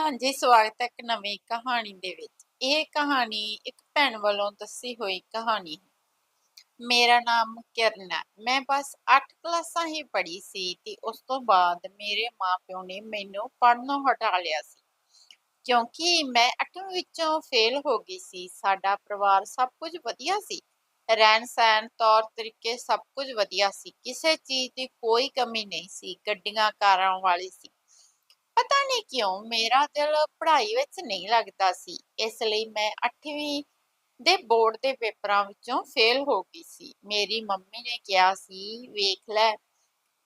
ਹਾਂਜੀ, ਸਵਾਗਤ ਹੈ ਇੱਕ ਨਵੀਂ ਕਹਾਣੀ ਦੇ ਵਿੱਚ। ਇਹ ਕਹਾਣੀ ਇੱਕ ਭੈਣ ਵੱਲੋਂ ਦੱਸੀ ਹੋਈ ਕਹਾਣੀ ਹੈ। ਮੇਰਾ ਨਾਮ ਕਿਰਨ ਹੈ। ਮੈਂ ਬਸ 8 ਕਲਾਸਾਂ ਹੀ ਪੜ੍ਹੀ ਸੀ ਤੇ ਉਸ ਤੋਂ ਬਾਅਦ ਮੇਰੇ ਮਾਪਿਓ ਨੇ ਮੈਨੂੰ ਪੜ੍ਹਨੋਂ ਹਟਾ ਲਿਆ ਸੀ। ਕਿਉਂਕਿ ਮੈਂ 8ਵੀਂ ਵਿੱਚੋਂ ਫੇਲ ਹੋ ਗਈ ਸੀ। ਸਾਡਾ ਪਰਿਵਾਰ ਸਭ ਕੁਝ ਵਧੀਆ ਸੀ। ਰਹਿਣ-ਸਹਿਣ, ਤੌਰ-ਤਰੀਕੇ ਸਭ ਕੁਝ ਵਧੀਆ ਸੀ। ਕਿਸੇ ਚੀਜ਼ ਦੀ ਕੋਈ ਕਮੀ ਨਹੀਂ ਸੀ। ਗੱਡੀਆਂ, ਕਾਰਾਂ ਵਾਲੀ ਸੀ। ਪਤਾ ਨਹੀਂ ਕਿਉਂ ਮੇਰਾ ਦਿਲ ਪੜ੍ਹਾਈ ਵਿੱਚ ਨਹੀਂ ਲੱਗਦਾ ਸੀ। ਇਸ ਲਈ ਮੈਂ 8ਵੀਂ ਦੇ ਬੋਰਡ ਦੇ ਪੇਪਰਾਂ ਵਿੱਚੋਂ ਫੇਲ ਹੋ ਗਈ ਸੀ। ਮੇਰੀ ਮੰਮੀ ਨੇ ਕਿਹਾ ਸੀ, ਵੇਖ ਲੈ,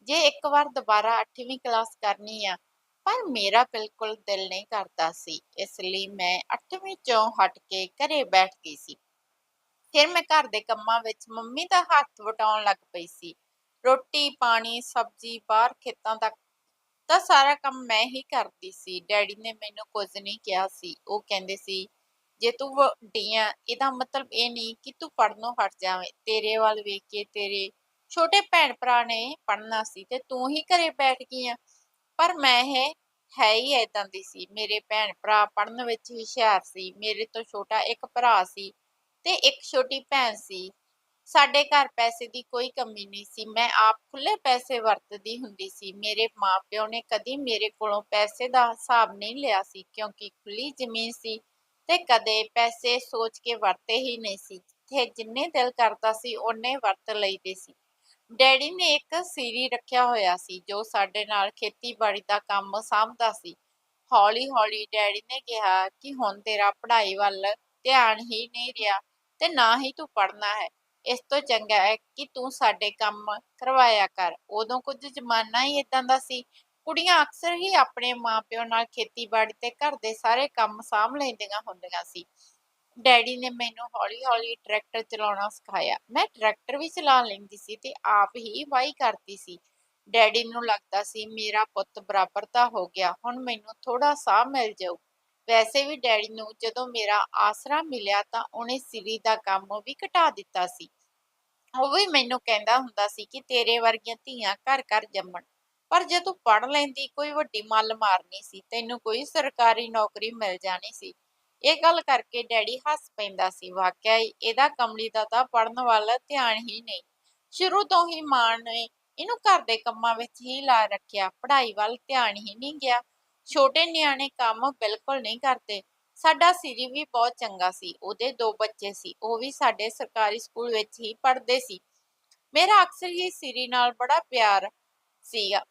ਜੇ ਇੱਕ ਵਾਰ ਦੁਬਾਰਾ 8ਵੀਂ ਕਲਾਸ ਕਰਨੀ ਆ, ਪਰ ਮੇਰਾ ਬਿਲਕੁਲ ਦਿਲ ਨਹੀਂ ਕਰਦਾ ਸੀ। ਇਸ ਲਈ ਮੈਂ 8ਵੀਂ ਚੋਂ ਹਟ ਕੇ ਘਰੇ ਬੈਠ ਗਈ ਸੀ। ਫਿਰ ਮੈਂ ਘਰ ਦੇ ਕੰਮਾਂ ਵਿੱਚ ਮੰਮੀ ਦਾ ਹੱਥ ਵਟਾਉਣ ਲੱਗ ਪਈ ਸੀ। ਰੋਟੀ, ਪਾਣੀ, ਸਬਜ਼ੀ, ਬਾਹਰ ਖੇਤਾਂ ਤੱਕ ਤਾਂ ਸਾਰਾ ਕੰਮ ਮੈਂ ਹੀ ਕਰਦੀ ਸੀ। ਡੈਡੀ ਨੇ ਮੈਨੂੰ ਕੁਝ ਨਹੀਂ ਕਿਹਾ ਸੀ। ਉਹ ਕਹਿੰਦੇ ਸੀ, ਜੇ ਤੂੰ ਵੱਡੀ ਆਂ, ਇਹਦਾ ਮਤਲਬ ਇਹ ਨਹੀਂ ਕਿ ਤੂੰ ਪੜ੍ਹਨੋਂ ਹਟ ਜਾਵੇਂ। ਤੇਰੇ ਵੱਲ ਵੇਖ ਕੇ ਤੇਰੇ ਛੋਟੇ ਭੈਣ-ਭਰਾ ਨੇ ਪੜ੍ਹਨਾ ਸੀ ਤੇ ਤੂੰ ਹੀ ਘਰੇ ਬੈਠ ਗਈ ਆ ਪਰ ਮੈਂ ਇਹ ਹੈ ਹੀ ਏਦਾਂ ਦੀ ਸੀ। ਮੇਰੇ ਭੈਣ-ਭਰਾ ਪੜ੍ਹਨ ਵਿੱਚ ਹੀ ਹੁਸ਼ਿਆਰ ਸੀ। ਮੇਰੇ ਤੋਂ ਛੋਟਾ ਇੱਕ ਭਰਾ ਸੀ ਤੇ ਇੱਕ ਛੋਟੀ ਭੈਣ ਸੀ। ਸਾਡੇ ਘਰ ਪੈਸੇ ਦੀ ਕੋਈ ਕਮੀ ਨਹੀਂ ਸੀ। ਮੈਂ ਆਪ ਖੁੱਲੇ ਪੈਸੇ ਵਰਤਦੀ ਹੁੰਦੀ ਸੀ। ਮੇਰੇ ਮਾਂ-ਪਿਓ ਨੇ ਕਦੀ ਮੇਰੇ ਕੋਲੋਂ ਪੈਸੇ ਦਾ ਹਿਸਾਬ ਨਹੀਂ ਲਿਆ ਸੀ, ਕਿਉਂਕਿ ਖੁੱਲੀ ਜ਼ਮੀਨ ਸੀ ਤੇ ਕਦੇ ਪੈਸੇ ਸੋਚ ਕੇ ਵਰਤੇ ਹੀ ਨਹੀਂ ਸੀ। ਜਿੱਥੇ ਜਿੰਨੇ ਦਿਲ ਕਰਦਾ ਸੀ, ਓਨੇ ਵਰਤ ਲਈਦੇ ਸੀ। ਡੈਡੀ ਨੇ ਇੱਕ ਸੀਰੀ ਰੱਖਿਆ ਹੋਇਆ ਸੀ, ਜੋ ਸਾਡੇ ਨਾਲ ਖੇਤੀਬਾੜੀ ਦਾ ਕੰਮ ਸਾਂਭਦਾ ਸੀ। ਹੌਲੀ-ਹੌਲੀ ਡੈਡੀ ਨੇ ਕਿਹਾ ਕਿ ਹੁਣ ਤੇਰਾ ਪੜ੍ਹਾਈ ਵੱਲ ਧਿਆਨ ਹੀ ਨਹੀਂ ਰਿਹਾ ਤੇ ਨਾ ਹੀ ਤੂੰ ਪੜ੍ਹਨਾ ਹੈ। ਇਸ ਤੋਂ ਚੰਗਾ ਹੈ ਕਿ ਤੂੰ ਸਾਡੇ ਕੰਮ ਕਰਵਾਇਆ ਕਰ। ਉਦੋਂ ਕੁਝ ਜ਼ਮਾਨਾ ਹੀ ਏਦਾਂ ਦਾ ਸੀ। ਕੁੜੀਆਂ ਅਕਸਰ ਹੀ ਆਪਣੇ ਮਾਂ-ਪਿਓ ਨਾਲ ਖੇਤੀਬਾੜੀ ਤੇ ਘਰ ਦੇ ਸਾਰੇ ਕੰਮ ਸਾਂਭ ਲੈਂਦੀਆਂ ਹੁੰਦੀਆਂ ਸੀ। ਡੈਡੀ ਨੇ ਮੈਨੂੰ ਹੌਲੀ-ਹੌਲੀ ਟਰੈਕਟਰ ਚਲਾਉਣਾ ਸਿਖਾਇਆ। ਮੈਂ ਟਰੈਕਟਰ ਵੀ ਚਲਾ ਲੈਂਦੀ ਸੀ ਤੇ ਆਪ ਹੀ ਵਾਹੀ ਕਰਦੀ ਸੀ। ਡੈਡੀ ਨੂੰ ਲੱਗਦਾ ਸੀ ਮੇਰਾ ਪੁੱਤ ਬਰਾਬਰ ਦਾ ਹੋ ਗਿਆ, ਹੁਣ ਮੈਨੂੰ ਥੋੜਾ ਸਾਹ ਮਿਲ ਜਾਊ। ਵੈਸੇ ਵੀ ਡੈਡੀ ਨੂੰ ਜਦੋਂ ਮੇਰਾ ਆਸਰਾ ਮਿਲਿਆ ਤਾਂ ਉਹਨੇ ਸੀਰੀ ਦਾ ਕੰਮ ਵੀ ਘਟਾ ਦਿੱਤਾ ਸੀ। ਉਹ ਵੀ ਮੈਨੂੰ ਕਹਿੰਦਾ ਹੁੰਦਾ ਸੀ ਕਿ ਤੇਰੇ ਵਰਗੀਆਂ ਧੀਆਂ ਘਰ-ਘਰ ਜੰਮਣ। ਪਰ ਜੇ ਤੂੰ ਪੜ੍ਹ ਲੈਂਦੀ, ਕੋਈ ਵੱਡੀ ਮੱਲ ਮਾਰਨੀ ਸੀ, ਤੈਨੂੰ ਕੋਈ ਸਰਕਾਰੀ ਨੌਕਰੀ ਮਿਲ ਜਾਣੀ ਸੀ। ਇਹ ਗੱਲ ਕਰਕੇ ਡੈਡੀ ਹੱਸ ਪੈਂਦਾ ਸੀ। ਵਾਕਿਆ ਹੀ ਇਹਦਾ ਕਮਲੀ ਦਾ ਤਾਂ ਪੜ੍ਹਨ ਵੱਲ ਧਿਆਨ ਹੀ ਨਹੀਂ। ਸ਼ੁਰੂ ਤੋਂ ਹੀ ਮਾਂ ਨੇ ਇਹਨੂੰ ਘਰ ਦੇ ਕੰਮਾਂ ਵਿੱਚ ਹੀ ਲਾ ਰੱਖਿਆ, ਪੜ੍ਹਾਈ ਵੱਲ ਧਿਆਨ ਹੀ ਨਹੀਂ ਗਿਆ। ਛੋਟੇ ਨਿਆਣੇ ਕੰਮ ਬਿਲਕੁਲ ਨਹੀਂ ਕਰਦੇ। ਸਾਡਾ ਸੀਰੀ ਵੀ ਬਹੁਤ ਚੰਗਾ ਸੀ। ਉਹਦੇ ਦੋ ਬੱਚੇ ਸੀ। ਉਹ ਵੀ ਸਾਡੇ ਸਰਕਾਰੀ ਸਕੂਲ ਵਿੱਚ ਹੀ ਪੜ੍ਹਦੇ ਸੀ। ਮੇਰਾ ਅਕਸਰ ਹੀ ਸੀਰੀ ਨਾਲ ਬੜਾ ਪਿਆਰ ਸੀਗਾ।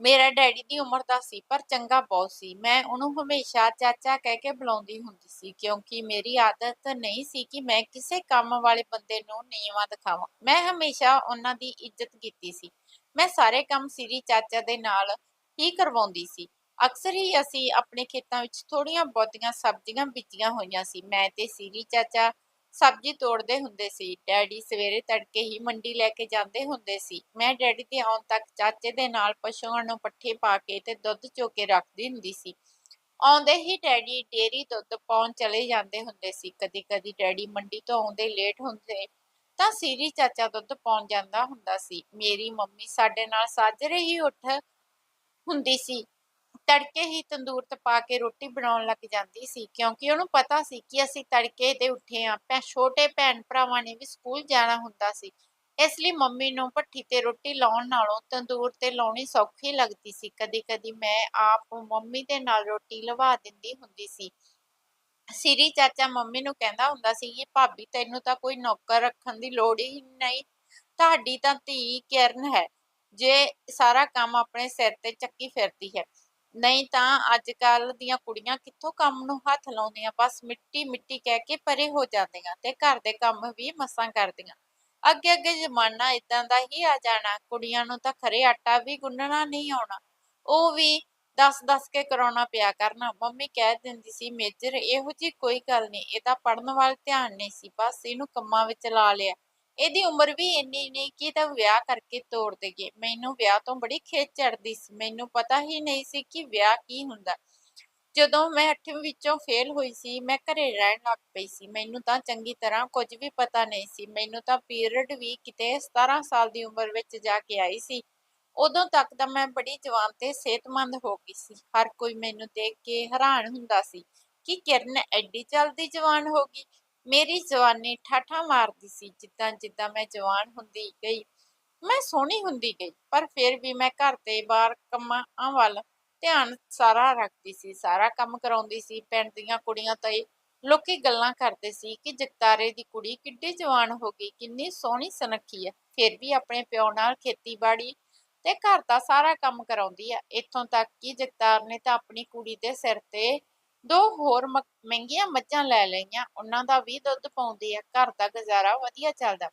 ਮੇਰਾ ਡੈਡੀ ਦੀ ਉਮਰ ਦਾ ਸੀ, ਪਰ ਚੰਗਾ ਬਹੁਤ ਸੀ। ਮੈਂ ਉਹਨੂੰ ਹਮੇਸ਼ਾ ਚਾਚਾ ਕਹਿ ਕੇ ਬੁਲਾਉਂਦੀ ਹੁੰਦੀ ਸੀ, ਕਿਉਂਕਿ ਮੇਰੀ ਆਦਤ ਨਹੀਂ ਸੀ ਕਿ ਮੈਂ ਕਿਸੇ ਕੰਮ ਵਾਲੇ ਬੰਦੇ ਨੂੰ ਨੀਵਾਂ ਦਿਖਾਵਾਂ। ਮੈਂ ਹਮੇਸ਼ਾ ਉਹਨਾਂ ਦੀ ਇੱਜ਼ਤ ਕੀਤੀ ਸੀ। ਮੈਂ ਸਾਰੇ ਕੰਮ ਸੀਰੀ ਚਾਚਾ ਦੇ ਨਾਲ ਹੀ ਕਰਵਾਉਂਦੀ ਸੀ। ਅਕਸਰ ਹੀ ਅਸੀਂ ਆਪਣੇ ਖੇਤਾਂ ਵਿੱਚ ਥੋੜੀਆਂ ਬਹੁਤੀਆਂ ਸਬਜ਼ੀਆਂ ਬੀਜੀਆਂ ਹੋਈਆਂ ਸੀ। ਮੈਂ ਤੇ ਸੀਰੀ ਚਾਚਾ ਸਬਜ਼ੀ ਤੋੜਦੇ ਹੁੰਦੇ ਸੀ। ਡੈਡੀ ਸਵੇਰੇ ਤੜਕੇ ਹੀ ਮੰਡੀ ਲੈ ਕੇ ਜਾਂਦੇ ਹੁੰਦੇ ਸੀ। ਮੈਂ ਡੈਡੀ ਦੇ ਆਉਣ ਤੱਕ ਚਾਚੇ ਦੇ ਨਾਲ ਪਸ਼ੂਆਂ ਨੂੰ ਪੱਠੇ ਪਾ ਕੇ ਤੇ ਦੁੱਧ ਚੋ ਕੇ ਰੱਖਦੀ ਹੁੰਦੀ ਸੀ। ਆਉਂਦੇ ਹੀ ਡੈਡੀ ਡੇਅਰੀ ਦੁੱਧ ਪਾਉਣ ਚਲੇ ਜਾਂਦੇ ਹੁੰਦੇ ਸੀ। ਕਦੀ-ਕਦੀ ਡੈਡੀ ਮੰਡੀ ਤੋਂ ਆਉਂਦੇ ਲੇਟ ਹੁੰਦੇ ਤਾਂ ਸੀਰੀ ਚਾਚਾ ਦੁੱਧ ਪਾਉਣ ਜਾਂਦਾ ਹੁੰਦਾ ਸੀ। ਮੇਰੀ ਮੰਮੀ ਸਾਡੇ ਨਾਲ ਸਾਜਰੇ ਹੀ ਉੱਠ ਹੁੰਦੀ ਸੀ। ਤੜਕੇ ਹੀ ਤੰਦੂਰ ਤਪਾ ਕੇ ਰੋਟੀ ਬਣਾਉਣ ਲੱਗ ਜਾਂਦੀ ਸੀ ਕਿਉਂਕਿ ਉਹਨੂੰ ਪਤਾ ਸੀ ਕਿ ਅਸੀਂ ਤੜਕੇ ਦੇ ਉੱਠੇ ਆਂ। ਭੈ ਛੋਟੇ ਭੈਣ-ਭਰਾਵਾਂ ਨੇ ਵੀ ਸਕੂਲ ਜਾਣਾ ਹੁੰਦਾ ਸੀ। ਇਸ ਲਈ ਮੰਮੀ ਨੂੰ ਭੱਠੀ ਤੇ ਰੋਟੀ ਲਾਉਣ ਨਾਲੋਂ ਤੰਦੂਰ ਤੇ ਲਾਉਣੀ ਸੌਖੀ ਲੱਗਦੀ ਸੀ। ਕਦੀ-ਕਦੀ ਮੈਂ ਆਪ ਮੰਮੀ ਦੇ ਨਾਲ ਰੋਟੀ ਲਵਾ ਦਿੰਦੀ ਹੁੰਦੀ ਸੀ। ਸੀਰੀ ਚਾਚਾ ਮੰਮੀ ਨੂੰ ਕਹਿੰਦਾ ਹੁੰਦਾ ਸੀ ਕਿ ਭਾਬੀ ਤੈਨੂੰ ਤਾਂ ਕੋਈ ਨੌਕਰ ਰੱਖਣ ਦੀ ਲੋੜ ਹੀ ਨਹੀਂ। ਤੁਹਾਡੀ ਤਾਂ ਧੀ ਕਿਰਨ ਹੈ, ਜੇ ਸਾਰਾ ਕੰਮ ਆਪਣੇ ਸਿਰ ਤੇ ਚੱਕੀ ਫਿਰਦੀ ਹੈ। ਨਹੀਂ ਤਾਂ ਅੱਜ ਕੱਲ ਦੀਆਂ ਕੁੜੀਆਂ ਕਿੱਥੋਂ ਕੰਮ ਨੂੰ ਹੱਥ ਲਾਉਂਦੀਆਂ, ਬਸ ਮਿੱਟੀ-ਮਿੱਟੀ ਕਹਿ ਕੇ ਪਰੇ ਹੋ ਜਾਂਦੀਆਂ ਤੇ ਘਰ ਦੇ ਕੰਮ ਵੀ ਮਸਾਂ ਕਰਦੀਆਂ। ਅੱਗੇ-ਅੱਗੇ ਜ਼ਮਾਨਾ ਏਦਾਂ ਦਾ ਹੀ ਆ ਜਾਣਾ। ਕੁੜੀਆਂ ਨੂੰ ਤਾਂ ਖਰੇ ਆਟਾ ਵੀ ਗੁੰਨਣਾ ਨਹੀਂ ਆਉਣਾ। ਉਹ ਵੀ ਦੱਸ-ਦੱਸ ਕੇ ਕਰਾਉਣਾ ਪਿਆ ਕਰਨਾ। ਮੰਮੀ ਕਹਿ ਦਿੰਦੀ ਸੀ, ਮੇਜਰ ਇਹੋ ਜਿਹੀ ਕੋਈ ਗੱਲ ਨਹੀਂ, ਇਹਦਾ ਪੜ੍ਹਨ ਵੱਲ ਧਿਆਨ ਨਹੀਂ ਸੀ, ਬਸ ਇਹਨੂੰ ਕੰਮਾਂ ਵਿੱਚ ਲਾ ਲਿਆ। ਇਹਦੀ ਉਮਰ ਵੀ ਇੰਨੀ ਨਹੀਂ ਕਿ ਇਹਦਾ ਵਿਆਹ ਕਰਕੇ ਤੋਰ ਦੇਈਏ। ਮੈਨੂੰ ਵਿਆਹ ਤੋਂ ਬੜੀ ਖਿਝ ਚੜਦੀ ਸੀ। ਮੈਨੂੰ ਪਤਾ ਹੀ ਨਹੀਂ ਸੀ ਕਿ ਵਿਆਹ ਕੀ ਹੁੰਦਾ। ਜਦੋਂ ਮੈਂ 8ਵੀਂ ਵਿੱਚੋਂ ਫੇਲ ਹੋਈ ਸੀ, ਮੈਂ ਘਰੇ ਰਹਿਣ ਲੱਗ ਪਈ ਸੀ। ਮੈਨੂੰ ਤਾਂ ਚੰਗੀ ਤਰ੍ਹਾਂ ਕੁਝ ਵੀ ਪਤਾ ਨਹੀਂ ਸੀ। ਮੈਨੂੰ ਤਾਂ ਪੀਰੀਅਡ ਵੀ ਕਿਤੇ 17 ਸਾਲ ਦੀ ਉਮਰ ਵਿੱਚ ਜਾ ਕੇ ਆਈ ਸੀ। ਉਦੋਂ ਤੱਕ ਤਾਂ ਮੈਂ ਬੜੀ ਜਵਾਨ ਤੇ ਸਿਹਤਮੰਦ ਹੋ ਗਈ ਸੀ ਹਰ ਕੋਈ ਮੈਨੂੰ ਦੇਖ ਕੇ ਹੈਰਾਨ ਹੁੰਦਾ ਸੀ ਕਿ ਕਿਰਨ ਐਡੀ ਜਲਦੀ ਜਵਾਨ ਹੋ ਗਈ ਮੇਰੀ ਜਵਾਨੀ ਠਾਠਾ ਮਾਰਦੀ ਸੀ, ਜਿੱਦਾਂ ਜਿੱਦਾਂ ਮੈਂ ਜਵਾਨ ਹੁੰਦੀ ਗਈ, ਮੈਂ ਸੋਹਣੀ ਹੁੰਦੀ ਗਈ, ਪਰ ਫਿਰ ਵੀ ਮੈਂ ਘਰ ਤੇ ਬਾਹਰ ਕੰਮਾਂ ਵੱਲ ਧਿਆਨ ਸਾਰਾ ਰੱਖਦੀ ਸੀ, ਸਾਰਾ ਕੰਮ ਕਰਾਉਂਦੀ ਸੀ, ਪਿੰਡ ਦੀਆਂ ਕੁੜੀਆਂ ਤੇ ਲੋਕੀ ਗੱਲਾਂ ਕਰਦੇ ਸੀ ਕਿ ਜਗਤਾਰੇ ਦੀ ਕੁੜੀ ਕਿੱਡੀ ਜਵਾਨ ਹੋ ਗਈ, ਕਿੰਨੀ ਸੋਹਣੀ ਸੁਨੱਖੀ ਹੈ ਫਿਰ ਵੀ ਆਪਣੇ ਪਿਓ ਨਾਲ ਖੇਤੀਬਾੜੀ ਤੇ ਘਰ ਦਾ ਸਾਰਾ ਕੰਮ ਕਰਾਉਂਦੀ ਹੈ ਇੱਥੋਂ ਤੱਕ ਕਿ ਜਗਤਾਰ ਨੇ ਤਾਂ ਆਪਣੀ ਕੁੜੀ ਦੇ ਸਿਰ ਤੇ ਦੋ ਹੋਰ ਮਹਿੰਗੀਆਂ ਮੱਝਾਂ ਲੈ ਲਈਆਂ, ਉਹਨਾਂ ਦਾ ਵੀ ਦੁੱਧ ਪਾਉਂਦੀ ਆ, ਘਰ ਦਾ ਗੁਜ਼ਾਰਾ ਵਧੀਆ ਚੱਲਦਾ।